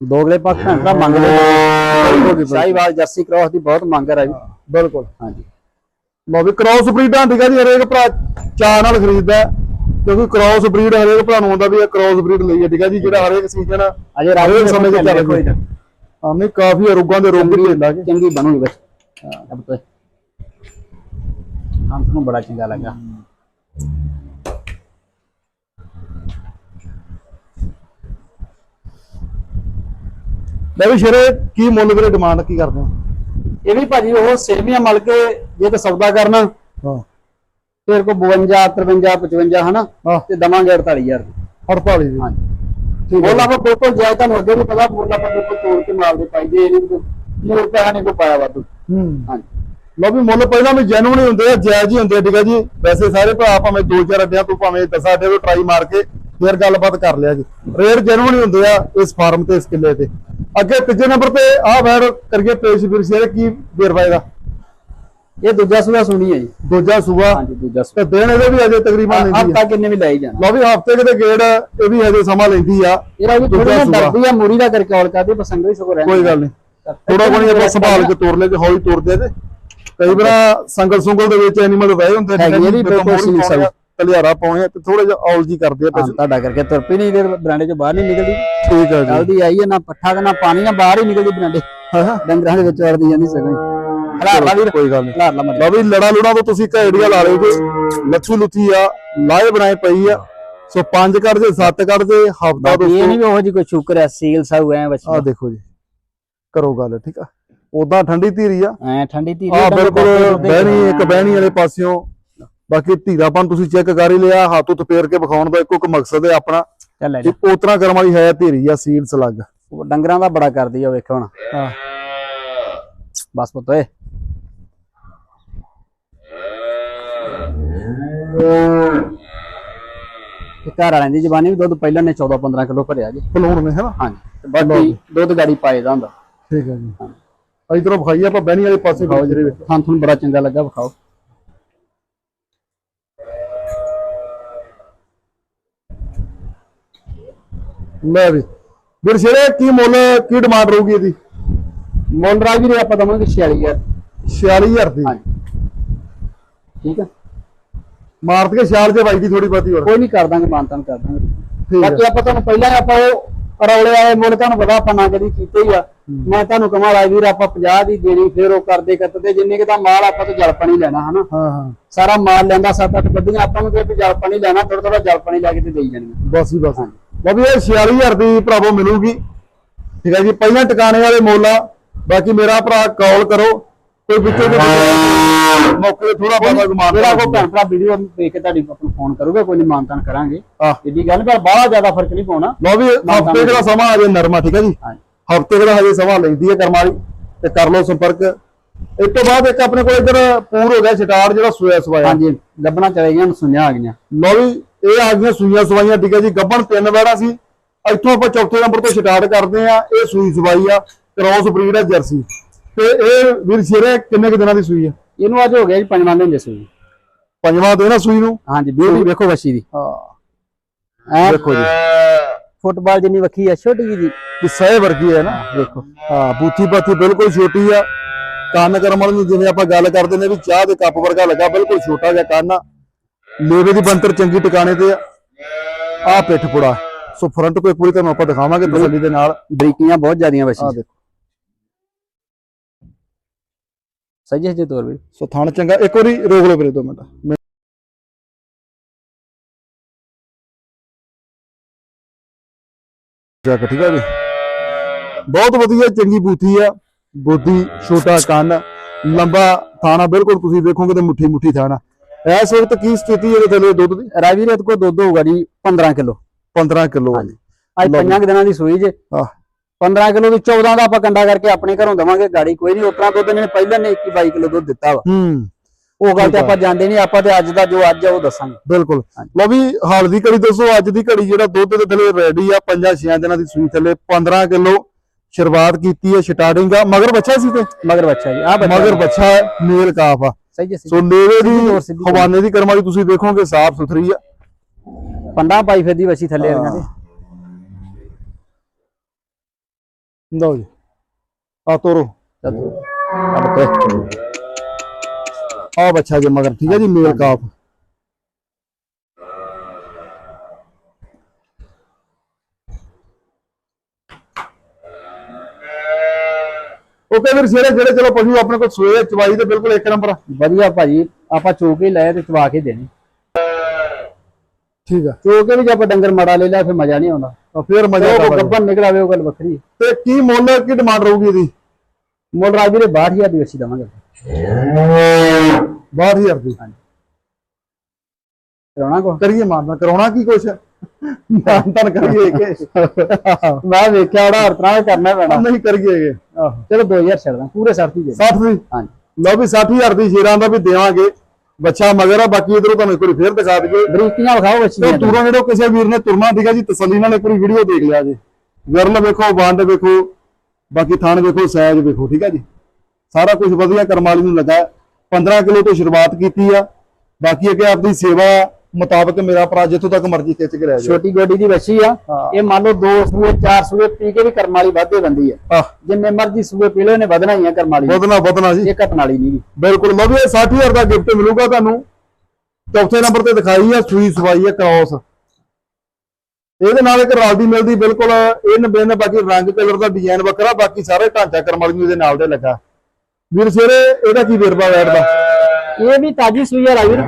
ਦੋਗਲੇ ਪੱਖ ਭੈਣ ਭਰਾ ਮੰਗਦੇ ਸ਼ਾਹੀਵਾਲ ਜਰਸੀ ਕ੍ਰਾਸ ਦੀ ਬਹੁਤ ਮੰਗ ਹੈ ਰਾਜਵੀਰ ਬਿਲਕੁਲ। ਹਾਂਜੀ। ਲਓ ਵੀ ਕ੍ਰਾਸ ਬਰੀਡਾਂ ਠੀਕ ਆ ਜੀ ਹਰੇਕ ਭਰਾ ਚਾਹ ਨਾਲ ਖਰੀਦਦਾ। ਕਿਉਂਕਿ ਕ੍ਰਾਸ ਬਰੀਡ ਹਰੇਕ ਭਰਾ ਨੂੰ ਆਉਂਦਾ ਵੀ ਇਹ ਕ੍ਰਾਸ ਬਰੀਡ ਲਈ ਹੈ ਠੀਕ ਆ ਜੀ ਜਿਹੜਾ ਹਰੇਕ ਸੀਜ਼ਨ ਅਜੇ ਹਰੇਕ ਸਮੇਂ ਤੇ ਚੱਲ ਦੇਖੋ ਰਿਹਾ। ਆਨੇ ਕਾਫੀ ਰੋਗਾਂ ਦੇ ਰੋਗ ਵੀ ਝੇਲਾਂਗੇ ਚੰਗੀ ਬਣੂਗੀ ਬਸ। ਅਬ ਤੋਂ ਹਮ ਨੂੰ ਬੜਾ ਚੰਗਾ ਲੱਗਾ। ਲੈ ਵੀ ਸ਼ੇਰੇ ਕੀ ਮੁੱਲ ਵੀਰੇ ਡਿਮਾਂਡ ਕੀ ਕਰਦੇ ਆ ਇਹ ਵੀ ਭਾਜੀ ਉਹ ਸੇਮੀਆਂ ਮਲ ਕੇ ਜੇ ਤਾਂ ਸੌਦਾ ਕਰਨਾ। ਹਾਂ। ਫਿਰ ਕੋ 52 53 55 ਹਨਾ ਹਾਂ। ਤੇ ਦਵਾਂਗੇ 48000 48 ਦੀ। ਹਾਂਜੀ। ਬੋਲ ਆਪਾਂ ਬਿਲਕੁਲ ਜਾਇ ਤੁਹਾਨੂੰ ਅੱਗੇ ਵੀ ਪਤਾ ਬੋਲ ਆਪਾਂ ਬਿਲਕੁਲ ਤੋੜ ਕੇ ਮਾਲ ਦੇ ਪਾਈ ਜੇ ਇਹਨੂੰ ਮੋਰ ਪੈਸਾ ਨਹੀਂ ਕੋ ਪਾਇਆ ਵਾਧੂ। ਹੂੰ। ਹਾਂਜੀ। ਲਓ ਵੀ ਮੁੱਲ ਪਹਿਲਾਂ ਵੀ ਜੈਨੂਨ ਹੀ ਹੁੰਦੇ ਆ ਜਾਇਜ਼ ਹੀ ਹੁੰਦੇ ਆ ਠੀਕ ਆ ਜੀ? ਵੈਸੇ ਸਾਰੇ ਭਰਾ ਭਾਵੇਂ ਦੋ ਚਾਰ ਅੱਡਿਆਂ ਤੋਂ ਭਾਵੇਂ ਦਸਾਂ ਅੱਡਿਆਂ ਤੋਂ ਟਰਾਈ ਮਾਰ ਕੇ ਫਿਰ ਗੱਲਬਾਤ ਕਰ ਲਿਆ ਜੀ। ਰੇਟ ਜੈਨੂਨ ਹੀ ਹੁੰਦੇ ਆ ਇਸ ਫਾਰਮ ਤੇ ਇਸ ਕਿੱਲੇ ਤੇ। ਅੱਗੇ ਤੀਜੇ ਨੰਬਰ ਤੇ ਆਹ ਵੈੜ ਕਰੀਏ ਪੇਸ਼ ਵੀਰ ਸ਼ੇਰ ਕੀ ਵੇਰਵਾ ਇਹਦਾ? ਇਹ ਦੂਜਾ ਸੂਆ ਸੁਣੀ ਹੈ ਜੀ। ਦੂਜਾ ਸੂਆ? ਹਾਂਜੀ ਦੂਜਾ ਸੂਆ। ਤੇ ਦਿਨ ਇਹਦੇ ਵੀ ਅਜੇ ਤਕਰੀਬਨ ਲੈਂਦੀ ਹਫਤਾ ਆ ਕਿੰਨੇ ਵੀ ਲਾਈ ਜਾਣ। ਲਓ ਵੀ ਹਫ਼ਤੇ ਕਿਤੇ ਗੇੜ ਇਹ ਵੀ ਅਜੇ ਸਮਾਂ ਲੈਂਦੀ ਆ। ਇਹਦਾ ਵੀ ਥੋੜੀ। ਡਰਦੀ ਆ ਮੂਰੀ ਦਾ ਕਰਕੇ ਕਾਲ ਕਰਦੀ ਪਸੰਦ ਵੀ ਸਗੋਂ ਰਹਿੰਦੀ ਕੋਈ ਗੱਲ ਨਹੀਂ। ਥੋੜਾ ਕੋਣੀ ਆਪਾਂ ਸੰਭਾਲ ਕੇ ਤੋਰ ਲੈ ਜੇ ਹੌਲੀ ਤੋਰਦੇ ਤੇ। ਕਈ ਵਾਰ ਸੰਗਲ ਸੁੰਗਲ ਦੇ ਵਿੱਚ ਐਨੀਮਲ ਵਹਿ ਹੁੰਦੇ ਨੇ ਇਹਦੀ ਬਿਲਕੁਲ ਸੀਲ ਸਾਈ। ਤਲਿਆਰਾ ਪਾਉਣੇ ਤੇ ਥੋੜਾ ਜਿਹਾ ਔਲ ਜੀ ਕਰਦੇ ਆ ਹਾਂ, ਪਸ਼ੂ। ਤੁਹਾਡਾ ਕਰਕੇ ਤੁਰ ਪਈ ਨਹੀਂ ਇਹਦੇ ਬਰਾਂਡੇ ਚੋਂ ਬਾਹਰ ਨਹੀਂ ਨਿਕਲਦੀ। ਠੀਕ ਆ ਜੀ। ਜਲਦੀ ਆਈ ਹੈ ਨਾ ਪੱਠਾ ਤੇ ਨਾ ਪਾਣੀ ਨਾ ਬਾਹਰ ਹੀ ਨਿਕਲਦੀ ਬਰਾਂਡੇ। ਹਾਂ ਡੰਗਰਾਂ ਦੇ ਵਿੱਚ ਵੜਦੀ ਜਾਂਦੀ ਸਗੋਂ ਹਲਾਰ ਲਾ ਵੀਰ ਕੋਈ ਗੱਲ ਨਹੀਂ ਹਲਾਰ ਲਾ ਮਰ ਲਓ ਵੀ ਲੜਾ ਲੁੜਾ ਤੋਂ ਤੁਸੀਂ ਘੈੜੀਆਂ ਲਾ ਲਿਓ ਜੀ। ਲੱਛੂ ਲੁੱਥੀ ਆ ਲਾਏ ਬਣਾਏ ਪਈ ਆ। ਸੋ ਪੰਜ ਕੱਢ ਜੇ ਸੱਤ ਕੱਢ ਜੇ ਹਫਤਾ ਇਹ ਦੋਸਤੋ। ਨਹੀਂ ਵੀ ਉਹ ਜੀ ਕੋਈ ਸ਼ੁਕਰ ਹੈ ਸੀਲ ਸਾਊ ਐ ਆ ਬੱਚਾ ਦੇਖੋ ਜੀ। ਕਰੋ ਗੱਲ ਠੀਕ ਆ? ਉਦਾਂ ਠੰਡੀ ਧੀਰੀ ਆ। ਐ ਠੰਡੀ ਧੀ ਆ ਬਿਲਕੁਲ ਬਹਿਣੀ ਇੱਕ ਬਹਿਣੀ ਵਾਲੇ ਪਾਸਿਓਂ। ਬਾਕੀ ਧੀਰਾਪਨ ਤੁਸੀਂ ਚੈੱਕ ਕਰ ਹੀ ਲਿਆ ਹੱਥ ਉੱਤ ਫੇਰ ਕੇ ਵਿਖਾਉਣ ਦਾ ਇੱਕੋ ਇੱਕ ਮਕਸਦ ਹੈ ਆਪਣਾ। ਚੱਲ ਲੈ ਜਾ। ਇਹ ਪੋਤਰਾ ਕਰਮ ਵਾਲੀ ਹੈ ਧੀਰੀ ਆ ਸੀਲ ਸਲੱਗ। ਡੰਗਰਾਂ ਦਾ ਬੜਾ ਕਰਦੀ ਆ ਵੇਖੋ ਹੁਣ। ਹਾਂ। ਬਸ ਪੁੱਤ ਓਏ। ਘਰ ਵਾਲਿਆਂ ਦੀ ਜ਼ਬਾਨੀ ਵੀ ਦੁੱਧ ਪਹਿਲਾਂ ਨੇ 14 15 ਕਿਲੋ ਭਰਿਆ ਜੀ। ਫਲੋਣ ਨੇ ਹੈਨਾ ਹਾਂਜੀ। ਤੇ ਬਾਕੀ ਦੁੱਧ ਗਾੜੀ ਪਾਏਦਾ ਹੁੰਦਾ। ਠੀਕ ਹੈ ਜੀ। ਇਧਰੋਂ ਵਿਖਾਈਏ ਆਪਾਂ ਬਹਿਣੀ ਵਾਲੇ ਪਾਸੇ ਖਾਓ ਜਿਹੜੇ ਵਿੱਚ। ਹਾਂ ਤੁਹਾਨੂੰ ਬੜਾ ਚੰਗਾ ਲੱਗਾ ਵਿਖਾਓ। ਲੈ ਵੀ। ਵੀਰ ਸ਼ੇਰੇ ਕੀ ਮੁੱਲ ਕੀ ਡਿਮਾਂਡ ਰਹੂਗੀ ਇਹਦੀ? ਮੁੱਲ ਰਾਜ ਵੀਰੇ ਆਪਾਂ ਦਵਾਂਗੇ 46000 46000 ਦੀ। ਹਾਂਜੀ। ਠੀਕ ਆ? ਮਾਰਤ ਕੇ ਛਾਲ ਜੇ ਬਾਈ ਦੀ ਥੋੜੀ ਬਾਤੀ ਹੋਰ। ਕੋਈ ਨਹੀਂ ਕਰ ਦਾਂਗੇ ਮਾਨਤਾਨ ਕਰ ਦਾਂਗੇ। ਬਾਕੀ ਆਪਾਂ ਤੁਹਾਨੂੰ ਪਹਿਲਾਂ ਆਪਾਂ ਉਹ ਰੌਲੇ ਵਾਲੇ ਮੁੱਲ ਤੁਹਾਨੂੰ ਪਤਾ ਆਪਾਂ ਨਾ ਕਦੀ ਕੀਤੇ ਹੀ ਆ। ਮੈਂ ਤੁਹਾਨੂੰ ਕਹਾਂ ਰਾਜ ਵੀਰ ਆਪਾਂ 50 ਦੀ ਦੇਣੀ ਫਿਰ ਉਹ ਕਰਦੇ ਕਰਦੇ ਜਿੰਨੇ ਕਿ ਦਾ ਮਾਲ ਆਪਾਂ ਤੋਂ ਜਲ ਪਾਣੀ ਲੈਣਾ ਹਨਾ? ਹਾਂ ਹਾਂ। ਸਾਰਾ ਮਾਲ ਲੈਂਦਾ ਸੱਤ ਅੱਠ ਗੱਡੀਆਂ ਆਪਾਂ ਨੂੰ ਤੇ ਜਲ ਪਾਣੀ ਲੈਣਾ ਥੋੜਾ ਥੋੜਾ ਜਲ ਪਾਣੀ ਲੈ ਕੇ ਤੇ ਦੇਈ ਜਾਣੀਆਂ ਬਸ ਹੀ ਬਸ। ਵੀ ਇਹ 46000 ਦੀ ਭਰਾਵੋ ਮਿਲੂਗੀ। ਠੀਕ ਹੈ ਜੀ ਪਹਿਲਾਂ ਟਿਕਾਣੇ ਵਾਲੇ ਮੁੱਲ ਬਾਕੀ ਮੇਰਾ ਭਰਾ ਕਾਲ ਕਰੋ। ਕੋਈ ਵਿੱਚੋਂ ਮੌਕੇ ਤੇ ਥੋੜਾ ਬਹੁਤਾ ਗੁਮਾਨ ਮੇਰਾ ਕੋ ਭੈਣ ਭਰਾ ਵੀਡੀਓ ਦੇਖ ਕੇ ਤੁਹਾਡੀ ਆਪਾਂ ਨੂੰ ਫੋਨ ਕਰੂਗਾ ਕੋਈ ਨਹੀਂ ਮਾਨਤਾਨ ਕਰਾਂਗੇ। ਆਹ ਇਹਦੀ ਗੱਲ ਪਰ ਬਾਹਲਾ ਜ਼ਿਆਦਾ ਫ਼ਰਕ ਨਹੀਂ ਪਾਉਣਾ। ਲਓ ਵੀ ਹਫ਼ਤੇ ਦਾ ਸਮਾਂ ਅਜੇ ਨਰਮਾ ਠੀਕ ਹੈ ਜੀ? ਹਾਂਜੀ। ਹਫ਼ਤੇ ਦਾ ਹਜੇ ਸਮਾਂ ਲੈਂਦੀ ਹੈ ਕਰਮ ਵਾਲੀ ਤੇ ਕਰ ਲਓ ਸੰਪਰਕ। ਇਸ ਤੋਂ ਬਾਅਦ ਇੱਕ ਆਪਣੇ ਕੋਲ ਇੱਧਰ ਪੂਰ ਹੋ ਗਿਆ ਛਟਾੜ ਜਿਹੜਾ ਸੋਇਆ ਸਵਾਇਆ। ਹਾਂਜੀ ਗੱਬਣਾ ਚਲੇ ਗਈਆਂ ਸੁਣਿਆ ਆ ਗਈਆਂ। ਲਓ ਵੀ ਇਹ ਆ ਗਈਆਂ ਸੂਈਆਂ ਸਵਾਈਆਂ ਠੀਕ ਹੈ ਜੀ? ਗੱਬਣ ਤਿੰਨ ਵੈੜਾ ਸੀ। ਇੱਥੋਂ ਆਪਾਂ ਚੌਥੇ ਨੰਬਰ ਤੋਂ ਸਟਾਰਟ ਕਰਦੇ ਆ ਇਹ ਸੂਈ ਸਵਾਈ ਆ ਕ੍ਰੋਸ ਬਰੀਡ ਆ ਜਰਸੀ। ਤੇ ਇਹ ਵੀਰ ਸ਼ੇਰੇ ਕਿੰਨੇ ਕੁ ਦਿਨਾਂ ਦੀ ਸੂਈ ਆ? ਇਹਨੂੰ ਅੱਜ ਹੋ ਗਿਆ ਜੀ ਪੰਜਵਾਂ ਦਿਨ ਜਸੂ ਜੀ ਪੰਜਵਾਂ ਦਿਨ ਆ ਸੂਈ ਨੂੰ? ਹਾਂਜੀ ਬਿਊਟੀ ਵੇਖੋ ਬੱਚੀ ਦੀ। ਹਾਂ। ਐ ਦੇਖੋ ਜੀ। ਫੁੱਟਬਾਲ ਜਿੰਨੀ ਵੱਖੀ ਆ ਛੋਟੀ ਜਿਹੀ ਦੀ ਕਿੱਸਾ ਇਹ ਵਰਗੀ ਹੈ ਨਾ। ਵੇਖੋ। ਹਾਂ ਬੂਥੀ ਬਾਥੀ ਬਿਲਕੁਲ ਛੋਟੀ ਆ। ਕੰਨ ਕਰਮ ਵਾਲੀ ਨੂੰ ਜਿਵੇਂ ਆਪਾਂ ਗੱਲ ਕਰਦੇ ਨੇ ਵੀ ਚਾਹ ਦੇ ਕੱਪ ਵਰਗਾ ਲੱਗਾ ਬਿਲਕੁਲ ਛੋਟਾ ਜਿਹਾ ਕੰਨ ਆ। ਲੇਵੇ ਦੀ ਬੰਤਰ ਚੰਗੀ ਟਿਕਾਣੇ ਤੇ ਆ। ਆ ਪਿੱਠ ਪੁੜਾ। ਸੋ ਫਰੰਟ ਕੋਈ ਪੂਰੀ ਤੁਹਾਨੂੰ ਆਪਾਂ ਦਿਖਾਵਾਂਗੇ ਤਸੱਲੀ ਦੇ ਨਾਲ। ਬਰੀਕੀਆਂ ਬਹੁਤ ਜ਼ਿਆਦੀਆਂ ਆ ਬੱਚੀ ਦੇਖੋ। ਸਹੀ ਹੈ ਜੀ ਤੋਰ ਵੀ। ਸੋ ਥਣ ਚੰਗਾ ਇੱਕ ਵਾਰੀ ਰੋਕ ਲਓ ਵੀਰੇ ਦੋ ਮਿੰਟ। ਚੱਕ ਠੀਕ ਆ ਜੀ। ਬਹੁਤ ਵਧੀਆ ਚੰਗੀ ਬੂਥੀ ਆ। ਬੋਦੀ ਛੋਟਾ ਕੰਨ। ਲੰਬਾ ਥਾਣਾ ਬਿਲਕੁਲ ਤੁਸੀਂ ਵੇਖੋਗੇ ਤੇ ਮੁੱਠੀ ਮੁੱਠੀ ਥਾਣਾ। ਇਸ ਵਕਤ ਕੀ ਸਥਿਤੀ ਹੈ ਥੱਲੇ ਦੁੱਧ ਦੀ? ਰਾਵੀ ਰੇਤ ਕੋ ਦੁੱਧ ਹੋਊਗਾ ਜੀ 15 ਕਿਲੋ। 15 ਕਿਲੋ। ਅੱਜ ਲਓ ਪੰਜਾਂ ਕੁ ਦਿਨਾਂ ਦੀ ਸੂਈ ਜੇ। ਆਹ। 15 ਕਿਲੋ ਦੀ 14 ਦਾ ਆਪਾਂ ਕੰਡਾ ਕਰਕੇ ਆਪਣੇ ਘਰੋਂ ਦਵਾਂਗੇ ਗਾੜੀ ਕੋਈ ਨਹੀਂ ਉਤਰਾ ਦੁੱਧ ਨੇ ਪਹਿਲਾਂ ਨੇ 21 22 ਕਿਲੋ ਦੁੱਧ ਦਿੱਤਾ ਵਾ। ਹੂੰ। ਉਹ ਗੱਲ ਤੇ। ਆਪਾਂ ਜਾਂਦੇ ਨਹੀਂ ਆਪਾਂ ਤੇ ਅੱਜ ਦਾ ਜੋ ਅੱਜ ਆ ਉਹ ਦੱਸਾਂਗੇ। ਬਿਲਕੁਲ। ਲਓ ਵੀ ਹਾਲ ਦੀ ਘੜੀ ਦੱਸੋ ਅੱਜ ਦੀ ਘੜੀ ਜਿਹੜਾ ਦੁੱਧ ਦੇ ਥੱਲੇ ਰੈਡੀ ਆ ਪੰਜਾਂ ਛਿਆਂ ਦਿਨਾਂ ਦੀ ਸੂਈ ਥੱਲੇ 15 ਕਿਲੋ ਸ਼ੁਰੂਆਤ ਕੀਤੀ ਹੈ ਸਟਾਰਟਿੰਗ ਆ। ਮਗਰ ਬੱਚਾ ਸੀ ਤੇ? ਮਗਰ ਬੱਚਾ ਜੀ ਆ ਬੱਚਾ ਮਗਰ ਬੱਚਾ ਮੇਲ ਕਾਫ ਆ। ਸਹੀ ਜੀ ਸੋ ਲੇਵੇ ਦੀ ਹਵਾਨੇ ਦੀ ਕਰਮਾਂ ਦੀ ਤੁਸੀਂ ਵੇਖੋਗੇ ਸਾਫ਼ ਸੁਥਰੀ ਆ। ਪੰਡਾ ਪਾਈ ਫਿਰਦੀ ਬੱਚੀ ਥੱਲੇ ਇਹਨਾਂ ਦੇ। ਲਓ ਜੀ। ਆ ਤੋਰੋ। ਚੱਲ ਅਬ ਤੇ ਆ ਬੱਚਾ ਜੇ ਮਗਰ ਠੀਕ ਹੈ ਜੀ ਮੇਲ ਕਾਫ। ਓਕੇ ਵੀਰ ਸਿਰੇ ਜਿਹੜੇ ਚਲੋ ਪਸ਼ੂ ਆਪਣੇ ਕੋਲ ਸੋਏ ਆ, ਚਵਾਈ ਤੇ ਬਿਲਕੁਲ ਇੱਕ ਨੰਬਰ ਆ। ਵਧੀਆ ਭਾਜੀ ਆਪਾਂ ਚੋ ਕੇ ਲਏ ਤੇ ਚਵਾ ਕੇ ਦੇਣੇ। ਠੀਕ ਆ। ਚੋ ਕੇ ਵੀ ਜੇ ਆਪਾਂ ਡੰਗਰ ਮੜਾ ਲੈ ਲਿਆ ਫਿਰ ਮਜ਼ਾ ਨਹੀਂ ਆਉਂਦਾ। ਫਿਰ ਮਜ਼ਾ ਉਹ ਗੱਬਨ ਨਿਕਲਾਵੇ ਉਹ ਗੱਲ ਵੱਖਰੀ ਤੇ ਕੀ ਮੁੱਲ ਕੀ ਡਿਮਾਂਡ ਰਹੂਗੀ ਇਹਦੀ? ਮੁੱਲ ਰਾਜੀ ਦੇ 62000 ਦੀ ਬੱਚੀ ਦਵਾਂਗੇ। 62000 ਦੀ? ਕਰਾਉਣਾ ਕੋ ਕਰੀਏ ਮਾਰਨਾ ਕਰਾਉਣਾ ਕੀ ਕੁਛ? ਮਾਨ ਤਾਂ ਕਰੀਏ ਕਿ। ਮੈਂ ਵੇਖਿਆ ਉਹਦਾ ਹਰ ਕਰਨਾ ਪੈਣਾ। ਨਹੀਂ ਕਰੀਏ ਆਹੋ। ਚਲੋ 2000 ਛੱਡਦਾ ਪੂਰੇ 60 ਦੀ ਦੇ 60 ਦੀ? ਹਾਂਜੀ। ਲਓ ਵੀ 60000 ਦੀ ਸ਼ੇਰਾਂ ਦਾ ਵੀ ਦੇਵਾਂਗੇ। ਬੱਚਾ ਮਗਰ ਆ ਬਾਕੀ ਇਧਰੋਂ ਤੁਹਾਨੂੰ ਇੱਕ ਵਾਰੀ ਫੇਰ ਦਿਖਾ ਦਈਏ। ਬਰੀਕੀਆਂ ਵਿਖਾਓ ਬੱਚੀ ਤੇ ਦੂਰੋਂ ਜਿਹੜੇ ਕਿਸੇ ਵੀਰ ਨੇ ਤੁਰਨਾ ਠੀਕਾ ਜੀ ਤਸੱਲੀ ਨਾਲ ਇੱਕ ਵਾਰੀ ਵੀਡੀਓ ਦੇਖ ਲਿਆ ਜੀ। ਵਿਰਲ ਵੇਖੋ ਵੰਡ ਵੇਖੋ ਬਾਕੀ ਥਾਣ ਵੇਖੋ ਸਾਈਜ਼ ਵੇਖੋ ਠੀਕ ਆ ਜੀ? ਸਾਰਾ ਕੁਝ ਵਧੀਆ ਕਰਮਾਲੀ ਨੂੰ ਲੱਗਾ। 15 ਕਿਲੋ ਤੋਂ ਸ਼ੁਰੂਆਤ ਕੀਤੀ ਆ। ਬਾਕੀ ਅੱਗੇ ਆਪਣੀ ਸੇਵਾ ਮੁਤਾਬਕ ਮੇਰਾ ਭਰਾ ਜਿੱਥੋਂ ਤੱਕ ਮਰਜ਼ੀ ਖਿੱਚ ਕੇ ਲੈ ਜਾਓ ਛੋਟੀ ਗੋਡੀ ਦੀ ਬੱਚੀ ਆ। ਇਹ ਮੰਨ ਲਓ ਦੋ ਸੂਏ ਚਾਰ ਸੂਏ ਪੀ ਕੇ ਵੀ ਕਰਮ ਵਾਲੀ ਵਾਧੇ ਬੰਦੀ ਆ। ਜਿੰਨੇ ਮਰਜ਼ੀ ਸੂਏ ਪੀ ਲਓ ਨੇ ਵਧਣਾ ਹੀ ਆ ਕਰਮ ਵਾਲੀ। ਵਧਣਾ ਵਧਣਾ ਜੀ। ਇਹ ਘਟਣ ਵਾਲੀ ਨਹੀਂ। ਬਿਲਕੁਲ ਲਓ ਵੀ ਇਹ 60000 ਦਾ ਗਿਫਟ ਮਿਲੂਗਾ ਤੁਹਾਨੂੰ। ਚੌਥੇ ਨੰਬਰ ਤੇ ਦਿਖਾਈ ਆ ਸੂਈ ਸਵਾਈ ਆ ਕ੍ਰੋਸ। ਇਹਦੇ ਨਾਲ ਇੱਕ ਰਲਦੀ ਮਿਲਦੀ ਬਿਲਕੁਲ ਇਨ ਬਿਨ ਬਾਕੀ ਰੰਗ ਕਲਰ ਦਾ ਡਿਜ਼ਾਈਨ ਵੱਖਰਾ ਬਾਕੀ ਸਾਰੇ ਢਾਂਚਾ ਕਰਮ ਵਾਲੀ ਨੂੰ ਇਹਦੇ ਨਾਲ ਦੇ ਲੱਗਾ। ਵੀਰ ਸਿਰੇ ਇਹਦਾ ਕੀ ਵੇਰਵਾ ਬੈਠਦਾ ਇਹ ਵੀ ਤਾਜੀ ਸੂਈ ਆ ਰਾਵੀਰ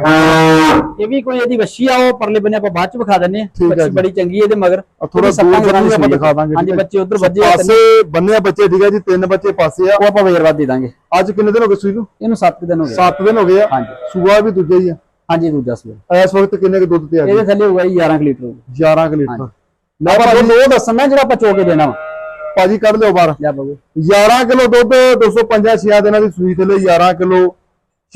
ਇਹ ਵੀ ਕੋਈ ਇਹਦੀ ਵੱਛੀ ਆ ਉਹ ਪਰਲੇ ਬੰਨੇ ਆਪਾਂ ਬਾਅਦ ਚ ਵਿਖਾ ਦਿੰਨੇ ਆ ਆ ਬੱਚੀ। ਬੜੀ ਚੰਗੀ ਇਹਦੇ ਮਗਰ। ਥੋੜਾ ਦੂਰ ਦੀ ਆਪਾਂ ਆ। ਦਿਖਾ ਦਾਂਗੇ ਹਾਂਜੀ ਆ। ਬੱਚੇ ਉਧਰ ਵੱਜੇ ਆ। ਪਾਸੇ ਬੰਨਿਆ ਬੱਚੇ ਠੀਕ ਹੈ ਜੀ ਤਿੰਨ ਬੱਚੇ ਪਾਸੇ ਆ। ਉਹ ਆਪਾਂ ਵੇਰਵਾ ਦੇ ਦਾਂਗੇ। ਅੱਜ ਕਿੰਨੇ ਦਿਨ ਹੋ ਗਏ ਸੂਈ ਨੂੰ? ਇਹਨੂੰ 7 ਦਿਨ ਹੋ ਗਏ। 7 ਦਿਨ ਹੋ ਗਏ ਆ। ਹਾਂਜੀ। ਸੂਆ ਵੀ ਦੂਜਾ ਹੀ ਆ। ਹਾਂਜੀ ਦੂਜਾ ਸੂਆ। ਇਸ ਵਕਤ ਕਿੰਨੇ ਕੁ ਦੁੱਧ ਤੇ ਆ ਗਏ ਇਹਦੇ ਥੱਲੇ ਹੋਊਗਾ ਜੀ 11 ਕੁ ਲੀਟਰ ਹੋਊਗਾ 11 ਕੁ ਲੀਟਰ। ਮੈਂ ਦੋ ਦੋ ਦੱਸਣਾ ਜਿਹੜਾ ਆਪਾਂ ਚੋ ਕੇ ਦੇਣਾ ਵਾ। ਭਾਜੀ ਕੱਢ ਲਿਓ ਬਾਹਰ। ਜਾ ਬਗੋ 11 ਕਿਲੋ ਦੁੱਧ 250 ਛਿਆ ਦਿਨਾਂ ਦੀ ਸੂਈ ਥੱਲੇ 11 ਕਿਲੋ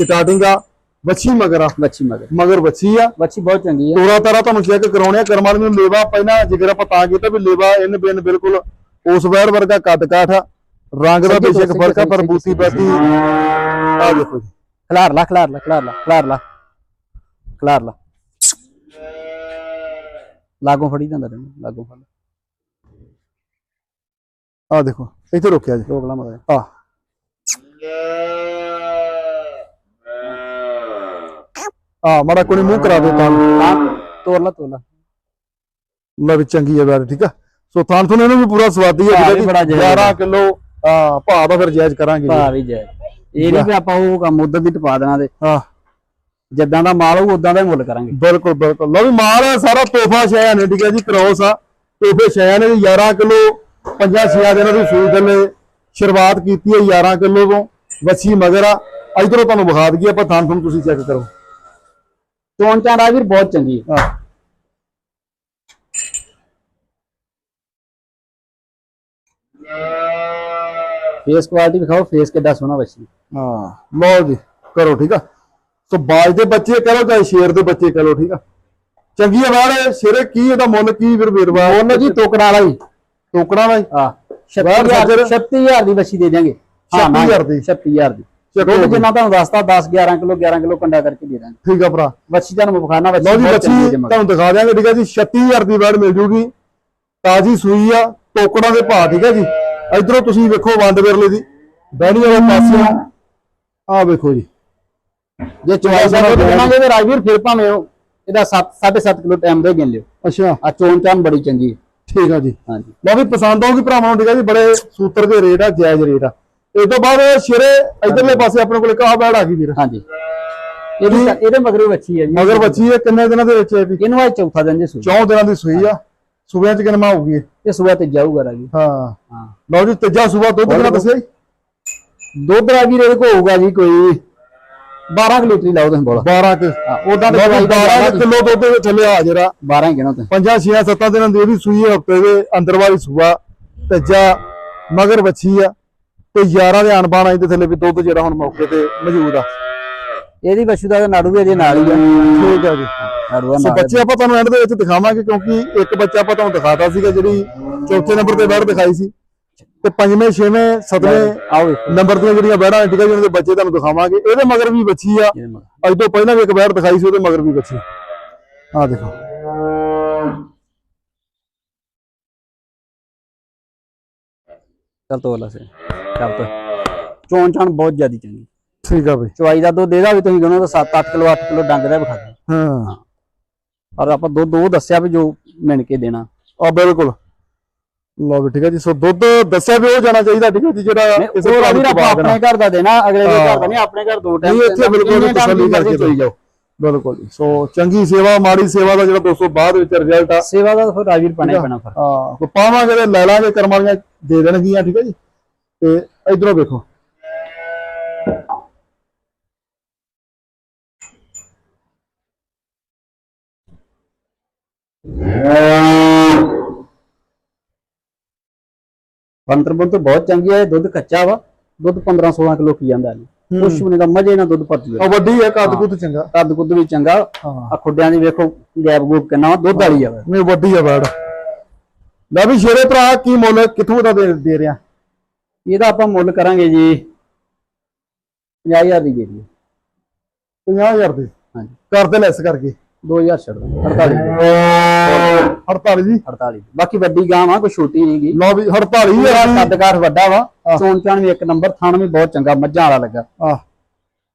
ਸਟਾਰਟਿੰਗ ਆ ਵੱਛੀ ਮਗਰ ਆ। ਬੱਚੀ ਮਗਰ। ਮਗਰ ਵੱਛੀ ਆ। ਬੱਚੀ ਬਹੁਤ ਚੰਗੀ ਹੈ ਤੋਰਾ ਤਾਰਾ ਤੁਹਾਨੂੰ ਚੈੱਕ ਕਰਾਉਣੇ ਆ। ਕਰਮਾਂ ਨੂੰ ਲੇਵਾ ਪਹਿਲਾਂ ਜਿਗਰ ਆਪਾਂ ਤਾਂ ਕੀਤਾ ਵੀ ਲੇਵਾ ਇਨ ਬਿਨ ਬਿਲਕੁਲ ਉਸ ਵੈਰ ਵਰਗਾ ਕੱਦ ਕਾਠ ਆ। ਰੰਗ ਦਾ ਬੇਸ਼ੱਕ ਫ਼ਰਕ ਆ ਪਰ ਬੂਤੀ ਬਾਤੀ ਆ ਦੇਖੋ ਜੀ। ਖਲਾਰ ਲਾ ਖਲਾਰ ਲਾ ਖਲਾਰ ਲਾ ਖਲਾਰ ਲਾ। ਖਲਾਰ ਲਾ। ਲਾਗੋਂ ਫੜੀ ਜਾਂਦਾ ਤੈਨੂੰ ਲਾਗੋਂ ਫੜ। ਆ ਦੇਖੋ ਇੱਥੇ ਰੋਕਿਆ ਜੀ। ਰੋਕ ਲਾ ਮਗਾ ਆ। ਆ ਮੜਾ ਕੋਈ ਮੂੰਹ ਕਰਾ ਦੇ ਤਾਂ। ਹਾਂ। ਤੋੜ ਲਾ ਤੋੜ ਲਾ। ਲੈ ਵੀ ਚੰਗੀ ਆ ਵੈਰ ਠੀਕ ਆ? ਸੋ ਥਾਨ ਤੁਹਾਨੂੰ ਇਹਨੂੰ ਵੀ ਪੂਰਾ ਸਵਾਦੀ ਹੈ ਭਾਅ ਵੀ ਜਿਹੜੀ ਬੜਾ ਜਾਇਜ਼ 11 ਕਿਲੋ ਆ ਭਾਅ ਦਾ ਫਿਰ ਜਾਇਜ਼ ਕਰਾਂਗੇ ਜੀ। ਭਾ ਵੀ ਜੈ ਇਹ ਨਹੀਂ ਵੀ ਆਪਾਂ ਉਹ ਕੰਮ ਉਧਰ ਦੀ ਟਪਾ ਦੇਣਾ ਤੇ ਹਾਂ। ਜਿੱਦਾਂ ਦਾ ਮਾਲ ਹੋਊ ਉਦਾਂ ਦਾ ਹੀ ਮੁੱਲ ਕਰਾਂਗੇ। ਬਿਲਕੁਲ ਬਿਲਕੁਲ। ਲਓ ਵੀ ਮਾਲ ਹੈ ਸਾਰਾ ਤੋਹਫਾ ਸ਼ਾਇਆ ਨੇ ਠੀਕ ਹੈ ਜੀ? ਕ੍ਰੋਸ ਆ। ਤੋਹਫੇ ਸ਼ਾਇਆ ਨੇ ਜੀ 11 ਕਿਲੋ ਪੰਜਾਂ ਛਿਆ ਦਿਨਾਂ ਦੀ ਸੂਈ ਥੱਲੇ ਸ਼ੁਰੂਆਤ ਕੀਤੀ ਹੈ 11 ਕਿਲੋ ਤੋਂ। ਵੱਛੀ ਮਗਰ ਆ। ਇਧਰੋਂ ਤੁਹਾਨੂੰ ਵਿਖਾ ਦਈਏ ਆਪਾਂ ਥਾਨ ਤੁਹਾਨੂੰ ਤੁਸੀਂ ਚੈੱਕ ਕਰੋ। ਚੋਣ ਚਾਂਡਾ ਵੀਰ ਬਹੁਤ ਚੰਗੀ ਹੈ। ਹਾਂ। ਫੇਸ ਕੁਆਲਿਟੀ ਵਿਖਾਓ ਫੇਸ ਕਿੱਡਾ ਸੋਹਣਾ ਬੱਚੀ ਹਾਂ ਲਓ ਜੀ ਕਰੋ ਠੀਕ ਆ। ਸੋ ਬਾਜ ਦੇ ਬੱਚੇ ਕਰੋ ਚਾਹੇ ਸ਼ੇਰ ਦੇ ਬੱਚੇ ਕਰੋ ਠੀਕ ਆ। ਚੰਗੀ ਆਵਾਜ਼ ਸ਼ੇਰੇ ਕੀ ਇਹਦਾ ਮੁੱਲ ਕੀ ਫਿਰ ਵੇਰਵਾ ਉਹਨੇ ਜੀ ਟੋਕੜਾ ਵਾਲਾ ਹੀ ਟੋਕੜਾ ਵਾਲਾ ਹੀ? ਆ ਬਾਹਰ 36000 ਸੱਜਰ। 36000 ਦੀ ਬੱਚੀ ਦੇ ਦਿਆਂਗੇ। 36000 ਦੀ। 36000 ਦੀ। ਦੁੱਧ। ਜਿੰਨਾ ਤੁਹਾਨੂੰ ਦੱਸਤਾ 10 11 ਕਿਲੋ 11 ਕਿਲੋ ਕੰਡਾ ਕਰਕੇ ਦੇ ਦਾਂਗੇ। ਠੀਕ ਆ ਭਰਾ। ਵੱਛੀ ਤੁਹਾਨੂੰ ਵਿਖਾਣਾ ਵੱਛੀ ਲਓ ਜੀ। ਤੁਹਾਨੂੰ ਦਿਖਾ ਦਿਆਂਗੇ ਠੀਕ ਹੈ ਜੀ। 36000 ਦੀ ਬੈੜ ਮਿਲ ਜੂਗੀ। ਤਾਜੀ ਸੂਈ ਆ ਟੋਕੜਾਂ ਦੇ ਭਾਅ ਠੀਕ ਹੈ ਜੀ। ਇਧਰੋਂ ਤੁਸੀਂ ਵੇਖੋ ਵੰਡ ਵਿਰਲੇ ਦੀ। ਬੈਣੀ ਵਾਲੇ ਪਾਸਿਓਂ। ਆ ਵੇਖੋ ਜੀ। ਜੇ ਚੁਆਈ ਦਾ ਦੁੱਧ ਦੇਵਾਂਗੇ ਤੇ ਰਾਜਵੀਰ ਫਿਰ ਭਾਵੇਂ ਉਹ ਇਹਦਾ 7 7.5 ਕਿਲੋ ਟਾਈਮ ਦੇ ਗਿਣ ਲਿਓ। ਅੱਛਾ। ਆ ਚੋਣ ਚਾਨ ਬੜੀ ਚੰਗੀ। ਠੀਕ ਆ ਜੀ। ਹਾਂਜੀ। ਲਓ ਵੀ ਪਸੰਦ ਆਊਗੀ ਭਰਾਵਾਂ ਨੂੰ ਠੀਕ ਹੈ ਜੀ। ਬੜੇ ਸੂਤਰ ਦੇ ਰੇਟ ਆ ਜਾਇਜ਼ ਰੇਟ ਆ। ਇਸ ਤੋਂ ਬਾਅਦ ਸ਼ੇਰੇ ਇਧਰਲੇ ਪਾਸੇ ਆਪਣੇ ਕੋਲ ਇੱਕ ਆਹ ਬੈੜ ਆ ਗਈ ਵੀਰ। ਹਾਂਜੀ। ਇਹਦੀ ਇਹਦੇ ਮਗਰ ਵੱਛੀ ਹੈ ਜੀ। ਮਗਰ ਬੱਚੀ ਹੈ ਕਿੰਨੇ ਦਿਨਾਂ ਦੇ ਵਿੱਚ ਹੈ ਵੀ? ਇਹਨੂੰ ਅੱਜ ਚੌਥਾ ਦਿਨ ਜੇ ਸੂ ਚੌਂ ਦਿਨਾਂ ਦੀ ਸੂਈ ਆ। ਸੂਬਿਆਂ ਚ ਕਿੰਨਾ ਹੋਊਗੀ ਇਹ? ਇਹ ਸੂਆ ਤੇ ਜਾਊਗਾ ਰਾਜੀ। ਹਾਂ। ਹਾਂ। ਲਓ ਜੀ ਤੀਜਾ ਸੂਬਾ ਦੁੱਧ ਕਿੰਨਾ ਦੱਸਿਆ ਜੀ? ਦੁੱਧ ਰਾਜਵੀਰ ਇਹਦੇ ਕੋਲ ਹੋਊਗਾ ਜੀ ਕੋਈ 12 ਲੀਟਰ ਹੀ ਲਾਓ ਤੁਸੀਂ ਬੋਲ। 12 ਕਿ। ਉਦਾਂ ਤੇ ਜੀ 12 ਕਿਲੋ ਦੁੱਧ ਦੇ ਥੱਲੇ ਆ ਜਰਾ 12 ਹੀ ਗਿਣੋ ਤੁਸੀਂ। ਪੰਜਾਂ ਛੇਆਂ ਸੱਤਾਂ ਦਿਨਾਂ ਦੀ ਇਹਦੀ ਸੂਈ ਹੈ ਹਫ਼ਤੇ ਦੇ ਅੰਦਰ ਵਾਲੀ ਸੂਆ। ਤੀਜਾ ਮਗਰ ਬੱਚੀ ਆ। ਤੇ 11 ਦੇ ਅਣਬਾਣ ਆਈ ਤੇ ਥੱਲੇ ਵੀ ਦੁੱਧ ਜਿਹੜਾ ਹੁਣ ਮੌਕੇ ਤੇ ਮੌਜੂਦ ਆ। ਇਹਦੀ ਪਸ਼ੂ ਦਾ ਨਾੜੂ ਵੀ ਅਜੇ ਨਾਲ ਹੀ ਆ। ਠੀਕ ਆ ਜੀ। ਨਾੜੂ ਸੋ ਨਾਲ ਬੱਚੇ ਆਪਾਂ ਤੁਹਾਨੂੰ ਐਂਡ ਦੇ ਵਿੱਚ ਦਿਖਾਵਾਂਗੇ ਕਿਉਂਕਿ ਇੱਕ ਬੱਚਾ ਆਪਾਂ ਤੁਹਾਨੂੰ ਦਿਖਾਤਾ ਸੀਗਾ ਜਿਹੜੀ ਚੌਥੇ ਨੰਬਰ ਤੇ ਬੈੜ ਦਿਖਾਈ ਸੀ। ਤੇ ਪੰਜਵੇਂ ਛੇਵੇਂ ਸੱਤਵੇਂ ਆਓ ਨੰਬਰ ਦੀਆਂ ਜਿਹੜੀਆਂ ਬੈੜਾਂ ਠੀਕ ਆ ਜੀ ਉਹਨਾਂ ਦੇ ਬੱਚੇ ਤੁਹਾਨੂੰ ਦਿਖਾਵਾਂਗੇ। ਇਹਦੇ ਮਗਰ ਵੀ ਬੱਚੀ ਆ। ਅੱਜ ਤੋਂ ਪਹਿਲਾਂ ਵੀ ਇੱਕ ਬੈੜ ਦਿਖਾਈ ਸੀ ਉਹਦੇ ਮਗਰ ਵੀ ਬੱਚੀ ਆ। ਦੇਖੋ। ਚੱਲ ਤੋਲਾ ਸੇ। ਚੱਲ ਤੋ। ਚੋਣ ਚਾਣ ਬਹੁਤ ਜ਼ਿਆਦੀ ਚੰਗੀ। ਠੀਕ ਆ ਬਈ। ਚਵਾਈ ਦਾ ਦੁੱਧ ਇਹਦਾ ਵੀ ਤੁਸੀਂ ਕਹਿੰਦੇ ਤਾਂ 7-8 ਕਿਲੋ 8 ਕਿਲੋ ਡੰਗ ਦਾ ਵਿਖਾ ਦੇ ਹਾਂ। ਔਰ ਆਪਾਂ ਦੁੱਧ ਉਹ ਦੱਸਿਆ ਵੀ ਜੋ ਮਿਣ ਕੇ ਦੇਣਾ। ਆ ਬਿਲਕੁਲ। ਲਓ ਵੀ ਠੀਕ ਹੈ ਜੀ ਸੋ ਦੁੱਧ ਦੱਸਿਆ ਵੀ ਉਹ ਜਾਣਾ ਚਾਹੀਦਾ ਠੀਕ ਹੈ ਜੀ ਜਿਹੜਾ ਪਾ ਦੇਣਾ ਆਪਣੇ ਘਰ ਦਾ ਦੇਣਾ ਅਗਲੇ ਦੇ ਹਾਂ। ਘਰ ਦਾ ਨਹੀਂ ਆਪਣੇ ਘਰ ਦੋ ਟਾਈਮ ਨਹੀਂ ਇੱਥੇ ਬਿਲਕੁਲ ਤਸੱਲੀ ਕਰਕੇ ਚੋਈ ਜਾਓ। ਬਿਲਕੁਲ ਜੀ। ਸੋ ਚੰਗੀ ਸੇਵਾ ਮਾੜੀ ਸੇਵਾ ਦਾ ਜਿਹੜਾ ਦੋਸਤੋ ਬਾਅਦ ਵਿੱਚ ਰਿਜ਼ਲਟ ਆ। ਸੇਵਾ ਦਾ ਫਿਰ ਰਾਜਵੀਰ ਪਾਣਾ ਹੀ ਪੈਣਾ ਫਿਰ। ਹਾਂ ਕੋ ਪਾਵਾਂਗੇ ਤੇ ਲੈ ਲਾਂਗੇ ਕਰਮ ਵਾਲੀਆਂ ਦੇ ਦੇਣਗੀਆਂ ਠੀਕ ਹੈ ਜੀ? ਤੇ ਇਧਰੋਂ ਵੇਖੋ। ਬੰਤਰ ਬੰਤਰ ਬਹੁਤ ਚੰਗੀ ਹੈ ਦੁੱਧ ਕੱਚਾ ਵਾ। ਦੁੱਧ 15 16 ਕਿਲੋ ਕੀ ਜਾਂਦਾ ਨਹੀਂ ਕੁਛ ਵੀ ਨਹੀਂ ਦਾ ਮਜੇ ਨਾਲ ਦੁੱਧ ਹੈ ਉਹ ਵੱਡੀ ਹੈ ਕੱਦ ਕੁੱਦ ਚੰਗਾ। ਕੱਦ ਕੁੱਦ ਵੀ ਚੰਗਾ। ਆ ਖੁੱਡਿਆਂ ਦੀ ਵੇਖੋ ਗੈਪ ਗੂਪ ਕਿੰਨਾ ਦੁੱਧ ਵਾਲੀ ਆ। ਨਹੀਂ ਵੱਡੀ ਹੈ ਬੈੜ ਲੈ ਵੀ ਸ਼ੇਰੇ ਭਰਾ ਕੀ ਮੁੱਲ ਕਿੱਥੋਂ ਦਾ ਦੇ ਰਿਆ? ਇਹਦਾ ਆਪਾਂ ਮੁੱਲ ਕਰਾਂਗੇ ਜੀ 50000 ਦੀ ਦੇ ਦਈਏ। 50000 ਦੇ? ਹਾਂਜੀ। ਕਰਦੇ ਲੈਸ ਕਰਕੇ। 2000 ਛੱਡ ਦਾਂਗੇ 48 48 ਜੀ। 48 ਬਾਕੀ ਵੱਡੀ ਗਾਂ ਵਾ ਕੋਈ ਛੋਟੀ ਨਹੀਂ ਗੀ। ਲਓ ਵੀ 48 ਪੂਰਾ ਹੈ ਕੱਦਕਾਰ ਵੱਡਾ ਵਾ। ਆਹ। ਚੋਣ ਚਾਣ ਵੀ ਇੱਕ ਨੰਬਰ ਥਣ ਵੀ ਬਹੁਤ ਚੰਗਾ ਮੱਝਾਂ ਵਾਲਾ ਲੱਗਾ। ਆ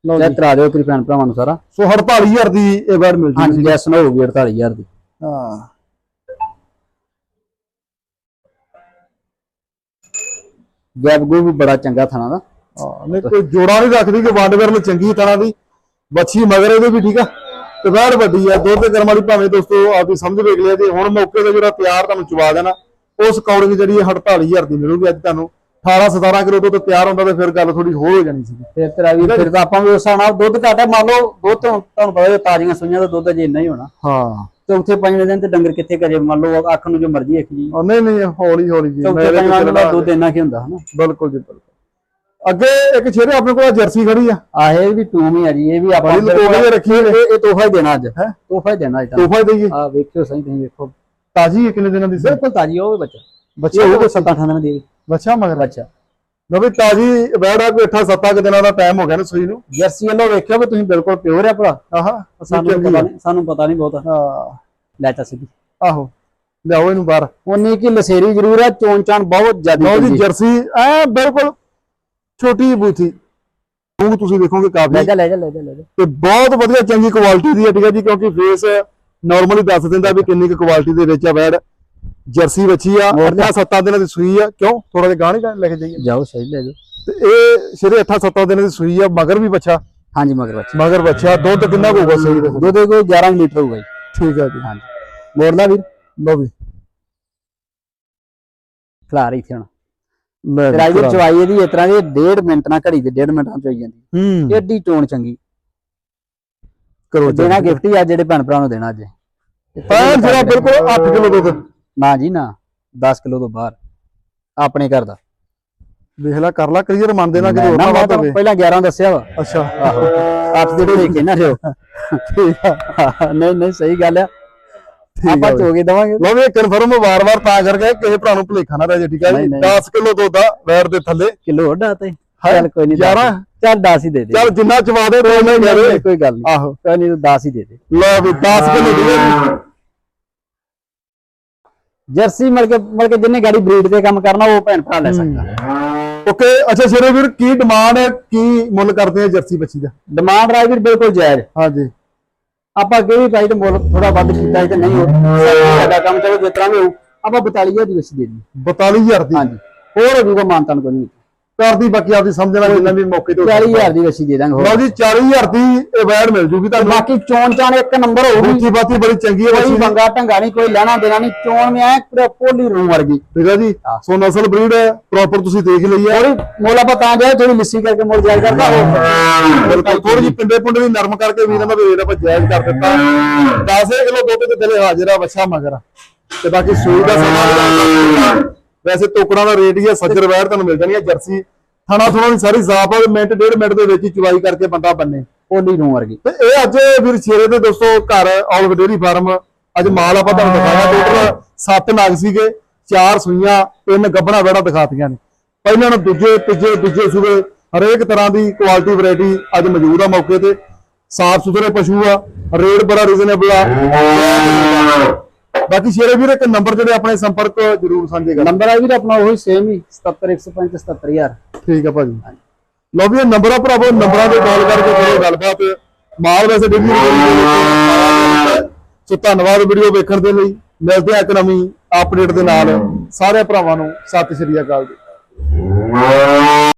ਲਓ ਲੈ ਜੀ। ਤਰਾ ਦਿਓ ਕਰੀ ਭੈਣ ਭਰਾਵਾਂ ਨੂੰ ਸਾਰਾ। ਸੋ 48000 ਦੀ ਇਹ ਬੈਡ ਮਿਲ ਜੂਗੀ ਹਾਂਜੀ ਗੈਸ ਨਾ ਹੋਊਗੀ 48000 ਦੀ। ਹਾਂ। ਗੈਪ ਗੂ ਵੀ ਬੜਾ ਚੰਗਾ ਥਣਾ ਦਾ। ਹਾਂ, ਨਹੀਂ ਕੋਈ ਜੋੜਾ ਨਹੀਂ ਰੱਖਦੀ ਕਿ ਵੰਡ ਵਰਨ ਚੰਗੀ ਤਰ੍ਹਾਂ ਦੀ। ਬੱਚੀ ਮਗਰ ਇਹਦੇ ਵੀ ਠੀਕ ਆ। ਤੇ ਬੈੜ ਵੱਡੀ ਆ ਦੁੱਧ ਕਰਮ ਵਾਲੀ ਭਾਵੇਂ ਦੋਸਤੋ ਆਪਦੀ ਸਮਝ ਵੇਖ ਲਿਆ ਤੇ ਹੁਣ ਮੌਕੇ ਤੇ ਜਿਹੜਾ ਤਿਆਰ ਤੁਹਾਨੂੰ ਚਵਾ ਦੇਣਾ ਉਸ ਅਕੋਰਡਿੰਗ ਜਿਹੜੀ ਇਹ 48000 ਦੀ ਮਿਲੂਗੀ ਅੱਜ ਤੁਹਾਨੂੰ 18 17 ਕਿਲੋ ਦੁੱਧ ਤਿਆਰ ਹੁੰਦਾ ਤੇ ਫਿਰ ਗੱਲ ਥੋੜੀ ਹੋਰ ਹੋ ਜਾਣੀ ਸੀ ਫਿਰ ਤੇਰਾ ਵੀ ਫਿਰ ਤਾਂ ਆਪਾਂ ਵੀ ਉਸ ਹਿਸਾਬ ਨਾਲ ਦੁੱਧ ਘੱਟ ਹੈ ਮੰਨ ਲਓ ਦੁੱਧ ਤੋਂ ਤੁਹਾਨੂੰ ਪਤਾ ਹੈ ਤਾਜ਼ੀਆਂ ਸੂਈਆਂ ਦਾ ਦੁੱਧ ਅਜੇ ਇੰਨਾ ਹੀ ਹੋਣਾ। ਹਾਂ। ਚੌਥੇ ਪੰਜਵੇਂ ਦਿਨ ਤੇ ਡੰਗਰ ਕਿੱਥੇ ਕਰੇ ਮੰਨ ਲਓ ਅੱਖ ਨੂੰ ਜੋ ਮਰਜ਼ੀ ਇੱਕ ਜੀ। ਨਹੀਂ ਨਹੀਂ ਹੌਲੀ ਹੌਲੀ ਜੀ ਚੌਥੇ ਮੇਰੇ ਪੰਜਵੇਂ ਤੇ ਦਿਨ ਦਾ ਦੁੱਧ ਇੰਨਾ ਕੀ ਹੁੰਦਾ ਹਨਾ? ਬਿਲਕੁਲ ਜੀ ਬਿਲਕੁਲ। ਅੱਗੇ ਇੱਕ ਛੇਰੇ ਆਪਣੇ ਕੋਲ ਜਰਸੀ ਖੜੀ ਆ। ਆਹੇ ਵੀ ਟੂਮ ਹੀ ਆ ਜੀ ਇਹ ਵੀ ਆਪਾਂ ਬੜੀ ਲੁਕੋ ਕੇ ਰੱਖੀ ਹੋਈ ਇਹ ਤੋਹਫਾ ਹੀ ਦੇਣਾ ਅੱਜ। ਹੈ? ਤੋਹਫਾ ਹੀ ਦੇਣਾ ਅੱਜ ਤੋਹਫਾ ਦੇਈਏ। ਆ ਵੇਖਿਓ ਸਹੀ ਤੁਸੀਂ ਵੇਖੋ। ਤਾਜੀ ਹੈ ਕਿੰਨੇ ਦਿਨਾਂ ਦੀ ਬਿਲਕੁਲ ਤਾਜੀ ਉਹ ਵੀ ਬੱਚਾ। ਬੱਚਾ ਉਹ 7-8 ਦਿਨ ਦੀ ਬੱਚਾ ਮਗਰ। ਬੱਚਾ। ਲੋ ਵੀ ਤਾਜੀ ਬੈੜਾ ਕੋਈ 8 7 ਦਿਨਾਂ ਦਾ ਟਾਈਮ ਹੋ ਗਿਆ ਨਾ ਸੂਈ ਨੂੰ। ਜਰਸੀ ਵੱਲੋਂ ਵੇਖਿਓ ਵੀ ਤੁਸੀਂ ਬਿਲਕੁਲ ਪਿਓਰ ਆ ਭਰਾ। ਆਹਾ ਸਾਨੂੰ ਪਤਾ ਆ। ਨਹੀਂ ਸਾਨੂੰ ਪਤਾ ਨਹੀਂ ਬਹੁਤਾ। ਹਾਂ। ਲੈ ਚਾ ਸਿੱਧੀ। ਆਹੋ। ਲਿਆਓ ਇਹਨੂੰ ਬਾਹਰ। ਉਨੀ ਕੀ ਲਸੇਰੀ ਜ਼ਰੂਰ ਹੈ ਚੋਣ ਚਾਣ ਬਹੁਤ ਜ਼ਿਆਦਾ ਜੀ। ਜਰਸੀ ਐ ਬਿਲਕੁਲ ਛੋਟੀ ਬੂਥੀ ਉਹ ਤੁਸੀਂ ਦੇਖੋਗੇ ਲੈ ਕਾਫੀ ਜਾ ਲੈ ਜਾ ਲੈ ਜਾ ਲੈ ਜਾ। ਤੇ ਬਹੁਤ ਵਧੀਆ ਚੰਗੀ ਕੁਆਲਿਟੀ ਦੀ ਹੈ ਠੀਕ ਹੈ ਜੀ ਕਿਉਂਕਿ ਫੇਸ ਨਾਰਮਲੀ ਦੱਸ ਦਿੰਦਾ ਵੀ ਕਿੰਨੀ ਕੁ ਕੁਆਲਿਟੀ ਦੇ ਵਿੱਚ ਆ ਬੈੜ ਜਰਸੀ ਬੱਚੀ ਆ ਹੋਰ ਲਿਆ। 8 7 ਦਿਨਾਂ ਦੀ ਸੂਈ ਆ। ਕਿਉਂ? ਥੋੜਾ ਜਿਹਾ ਗਾਣੀ ਲੈ ਕੇ ਜਾਈਏ। ਜਾਓ ਸਹੀ ਲੈ ਜਾਓ। ਤੇ ਇਹ ਸਿਰੇ 8 7 ਦਿਨਾਂ ਦੀ ਸੂਈ ਆ ਮਗਰ ਵੀ ਬੱਚਾ। ਹਾਂਜੀ ਮਗਰ ਬੱਚਾ। ਮਗਰ ਬੱਚਾ ਦੁੱਧ ਕਿੰਨਾ ਕੁ ਹੋਊਗਾ ਸਹੀ ਦੱਸੋ। ਦੁੱਧ ਕੋਈ 11 ਲੀਟਰ ਹੋਊਗਾ ਜੀ। ਠੀਕ ਹੈ ਜੀ। ਹਾਂਜੀ। ਮੋੜਦਾ ਵੀਰ। ਲਓ ਵੀ। ਖਿਲਾ ਰਹੀ ਹੁਣ। ਤੇ ਰਾਜੀ ਚਵਾਈ ਇਹਦੀ ਇਸ ਤਰ੍ਹਾਂ ਦੀ 1.5 ਮਿੰਟ ਨਾਲ ਘੜੀ ਦੇ 1.5 ਮਿੰਟਾਂ ਚ ਹੋਈ ਜਾਂਦੀ ਹੂੰ। ਏਡੀ ਚੋਣ ਚੰਗੀ। ਕਰੋ ਦੇਣਾ ਗਿਫਟ ਹੀ ਆ ਜਿਹੜੇ ਭੈਣ ਭਰਾ ਨੂੰ ਦੇਣਾ ਅੱਜ। ਪੈਣ ਜਿਹੜਾ ਬਿਲਕੁਲ 8 ਕਿਲੋ ਦੁੱਧ। ਨਾ ਜੀ ਨਾ 10 ਕਿਲੋ ਤੋਂ ਬਾਹਰ। ਆਪਣੇ ਘਰ ਦਾ। ਦੇਖ ਲੈ ਕਰ ਲੈ ਕਲੀਅਰ ਮੰਨਦੇ ਨਾ ਕਿ ਹੋਰ ਨਾ, ਵੱਧ ਹੋਵੇ। ਪਹਿਲਾਂ 11 ਦੱਸਿਆ ਵਾ। ਅੱਛਾ। ਆਹੋ। ਆਪ ਦੇ ਭੇਕੇ ਨਾ ਰਿਓ ਠੀਕ ਆ। ਨਹੀਂ ਨਹੀਂ ਸਹੀ ਗੱਲ ਆ। ਆਪਾਂ ਚੋਗੇ ਦਵਾਂਗੇ। ਲੋ ਵੀ ਕਨਫਰਮ ਵਾਰ-ਵਾਰ ਤਾਂ ਕਰਕੇ ਕਿਸੇ ਭਰਾ ਨੂੰ ਭੁਲੇਖਾ ਨਾ ਰਹਿ ਜੇ ਠੀਕ ਆ ਜੀ? ਨਹੀਂ, ਨਹੀਂ। 10 ਕਿਲੋ ਦੁੱਧ ਆ ਵੈਰ ਦੇ ਥੱਲੇ। ਕਿਲੋ ਵੱਡਾ ਤੇ। ਚੱਲ ਕੋਈ ਨਹੀਂ ਗਿਆਰਾਂ? ਚੱਲ 10 ਹੀ ਦੇ ਦੇ। ਚੱਲ ਜਿੰਨਾ ਚਵਾ ਦੇ ਉਹਨੇ ਕਹਿ ਦੇ। ਕੋਈ ਗੱਲ ਨਹੀਂ। ਆਹੋ। ਕੋਈ ਨਹੀਂ 10 ਹੀ ਦੇ ਦੇ। ਲਓ ਵੀ 10 ਕਿਲੋ ਦੇ ਜਰਸੀ ਮਿਲ ਕੇ ਮਿਲ ਕੇ ਜਿੰਨੇ ਗਾੜੀ ਬਰੀਡ ਤੇ ਕੰਮ ਕਰਨਾ ਉਹ ਭੈਣ ਭਰਾ ਲੈ ਸਕਦਾ। ਓਕੇ ਅੱਛਾ ਸ਼ੇਰੇ ਵੀਰ ਕੀ ਡਿਮਾਂਡ ਹੈ? ਕੀ ਮੁੱਲ ਕਰਦੇ ਆ ਜਰਸੀ ਬੱਚੀ ਦਾ? ਡਿਮਾਂਡ ਰਾਈਵਰ ਬਿਲਕੁਲ ਜਾਇਜ਼। ਹਾਂਜੀ। ਆਪਾਂ ਅੱਗੇ ਵੀ ਪਾਈ ਤੇ ਮੁੱਲ ਥੋੜਾ ਵੱਧ ਕੀਤਾ ਸੀ ਤੇ ਨਹੀਂ ਹੋ ਸਾਡਾ ਕੰਮ ਚਲੋ ਜਿਸ ਤਰ੍ਹਾਂ ਵੀ ਹੋਊ ਆਪਾਂ 42000 ਦੀ ਵਸੀ ਦੇ ਦੀ 42000 ਦੀ? ਹਾਂਜੀ। ਹੋਰ ਹੋ ਜੂਗਾ ਮਾਨਤਾਨ ਕੋਈ ਨਹੀਂ। ਕਰਦੀ ਬਾਕੀ ਆਪਦੀ ਸਮਝਣਾ ਜਿੰਨਾ ਵੀ ਮੌਕੇ ਤੇ 40000 ਦੀ ਵਸੀ ਦੇ ਦਾਂਗੇ ਹੋਰ। ਲਓ ਜੀ 40000 ਦੀ ਇਹ ਵੈੜ ਮਿਲ ਜੂਗੀ ਤੁਹਾਨੂੰ। ਬਾਕੀ ਚੋਣ ਚਾਣ ਇੱਕ ਨੰਬਰ ਹੋਊਗੀ। ਬੂਥੀ ਬਾਤੀ ਬੜੀ ਚੰਗੀ ਹੈ ਕੋਈ ਬੰਗਾ ਢੰਗਾ ਨਹੀਂ ਕੋਈ ਲੈਣਾ ਦੇਣਾ ਨਹੀਂ। ਚੋਣ ਮੈਂ ਐ ਪੂਰਾ ਪੋਲੀ ਰੂਮ ਵਰਗੀ। ਠੀਕ ਹੈ ਜੀ। ਸੋ ਨਸਲ ਬਰੀਡ ਹੈ ਪ੍ਰੋਪਰ ਤੁਸੀਂ ਦੇਖ ਲਈ ਹੈ। ਥੋੜੀ ਮੁੱਲ ਆਪਾਂ ਤਾਂ ਜਾਏ ਥੋੜੀ ਲਿੱਸੀ ਕਰਕੇ ਮੁੱਲ ਜਾਇਜ਼ ਕਰਦਾ ਹੋ। ਬਿਲਕੁਲ ਥੋੜੀ ਜਿਹੀ ਪਿੰਡੇ ਪੁੰਡੇ ਦੀ ਨਰਮ ਕਰਕੇ ਵੀਰਾਂ ਦਾ ਰੇਟ ਆਪਾਂ ਜਾਇਜ਼ ਕਰ ਦਿੱਤਾ। 10 ਕਿਲੋ ਦੁੱਧ ਦੇ ਥੱਲੇ ਹਾਜ਼ਰ ਆ ਬੱਚਾ ਮਗਰ। ਤੇ ਬਾਕੀ ਸੂਈ ਦਾ ਸਮਾਂ ਵੈਸੇ ਟੋਕੜਾਂ ਦਾ ਰੇਟ ਹੀ ਹੈ, ਸੱਜਰ ਵੈੜ ਤੁਹਾਨੂੰ ਮਿਲ ਜਾਣੀ ਹੈ ਜਰਸੀ ਥਣਾ ਥਣਾ ਦੀ ਸਾਰੀ ਸਾਫ਼ ਆ, ਮਿੰਟ, ਡੇਢ ਮਿੰਟ ਦੇ ਵਿੱਚ ਹੀ ਚੁਵਾਈ ਕਰਕੇ ਬੰਦਾ ਬੰਨੇ ਪੋਲੀ ਰੂਮ ਵਰਗੀ। ਤੇ ਇਹ ਅੱਜ ਵੀਰ ਸ਼ੇਰੇ ਦੇ ਦੋਸਤੋ ਘਰ, ਆਲ ਡੇਰੀ ਫਾਰਮ, ਅੱਜ ਮਾਲ ਆਪਾਂ ਤੁਹਾਨੂੰ ਦਿਖਾਇਆ, ਟੋਟਲ 7 ਨਗ ਸੀਗੇ, ਚਾਰ ਸੂਈਆਂ, ਤਿੰਨ ਗੱਬਣਾ ਵੜਾ ਦਿਖਾਤੀਆਂ ਨੇ। ਪਹਿਲਾਂ ਨੂੰ ਦੂਜੇ, ਤੀਜੇ, ਦੂਜੇ ਸੂਬੇ, ਹਰੇਕ ਤਰ੍ਹਾਂ ਦੀ ਕੁਆਲਿਟੀ ਵੈਰਾਈਟੀ ਅੱਜ ਮੌਜੂਦ ਆ ਮੌਕੇ ਤੇ। ਸਾਫ਼ ਸੁਥਰੇ ਪਸ਼ੂ ਆ, ਰੇਟ ਬੜਾ ਰੀਜ਼ਨੇਬਲ ਆ। ਬਾਕੀ ਸ਼ੇਰੇ ਵੀਰ ਇੱਕ ਨੰਬਰ ਜਿਹੜੇ ਆਪਣੇ ਸੰਪਰਕ ਜ਼ਰੂਰ ਸਾਂਝੇ ਕਰ। ਨੰਬਰ ਆ ਵੀਰ ਆਪਣਾ ਉਹੀ ਸੇਮ ਹੀ 77105 77000 ਠੀਕ ਆ ਭਾਜੀ। ਲਓ ਵੀ ਇਹ ਨੰਬਰ ਆ ਭਰਾਵੋ ਨੰਬਰਾਂ ਤੇ ਕਾਲ ਕਰਕੇ ਕਰੋ ਗੱਲਬਾਤ। ਮਾਲ ਵੈਸੇ ਡਿਗਰੀ ਸੋ ਧੰਨਵਾਦ ਵੀਡੀਓ ਵੇਖਣ ਦੇ ਲਈ। ਮਿਲਦੇ ਆ ਇੱਕ ਨਵੀਂ ਅਪਡੇਟ ਦੇ ਨਾਲ। ਸਾਰੇ ਭਰਾਵਾਂ ਨੂੰ ਸਤਿ ਸ਼੍ਰੀ ਅਕਾਲ ਜੀ।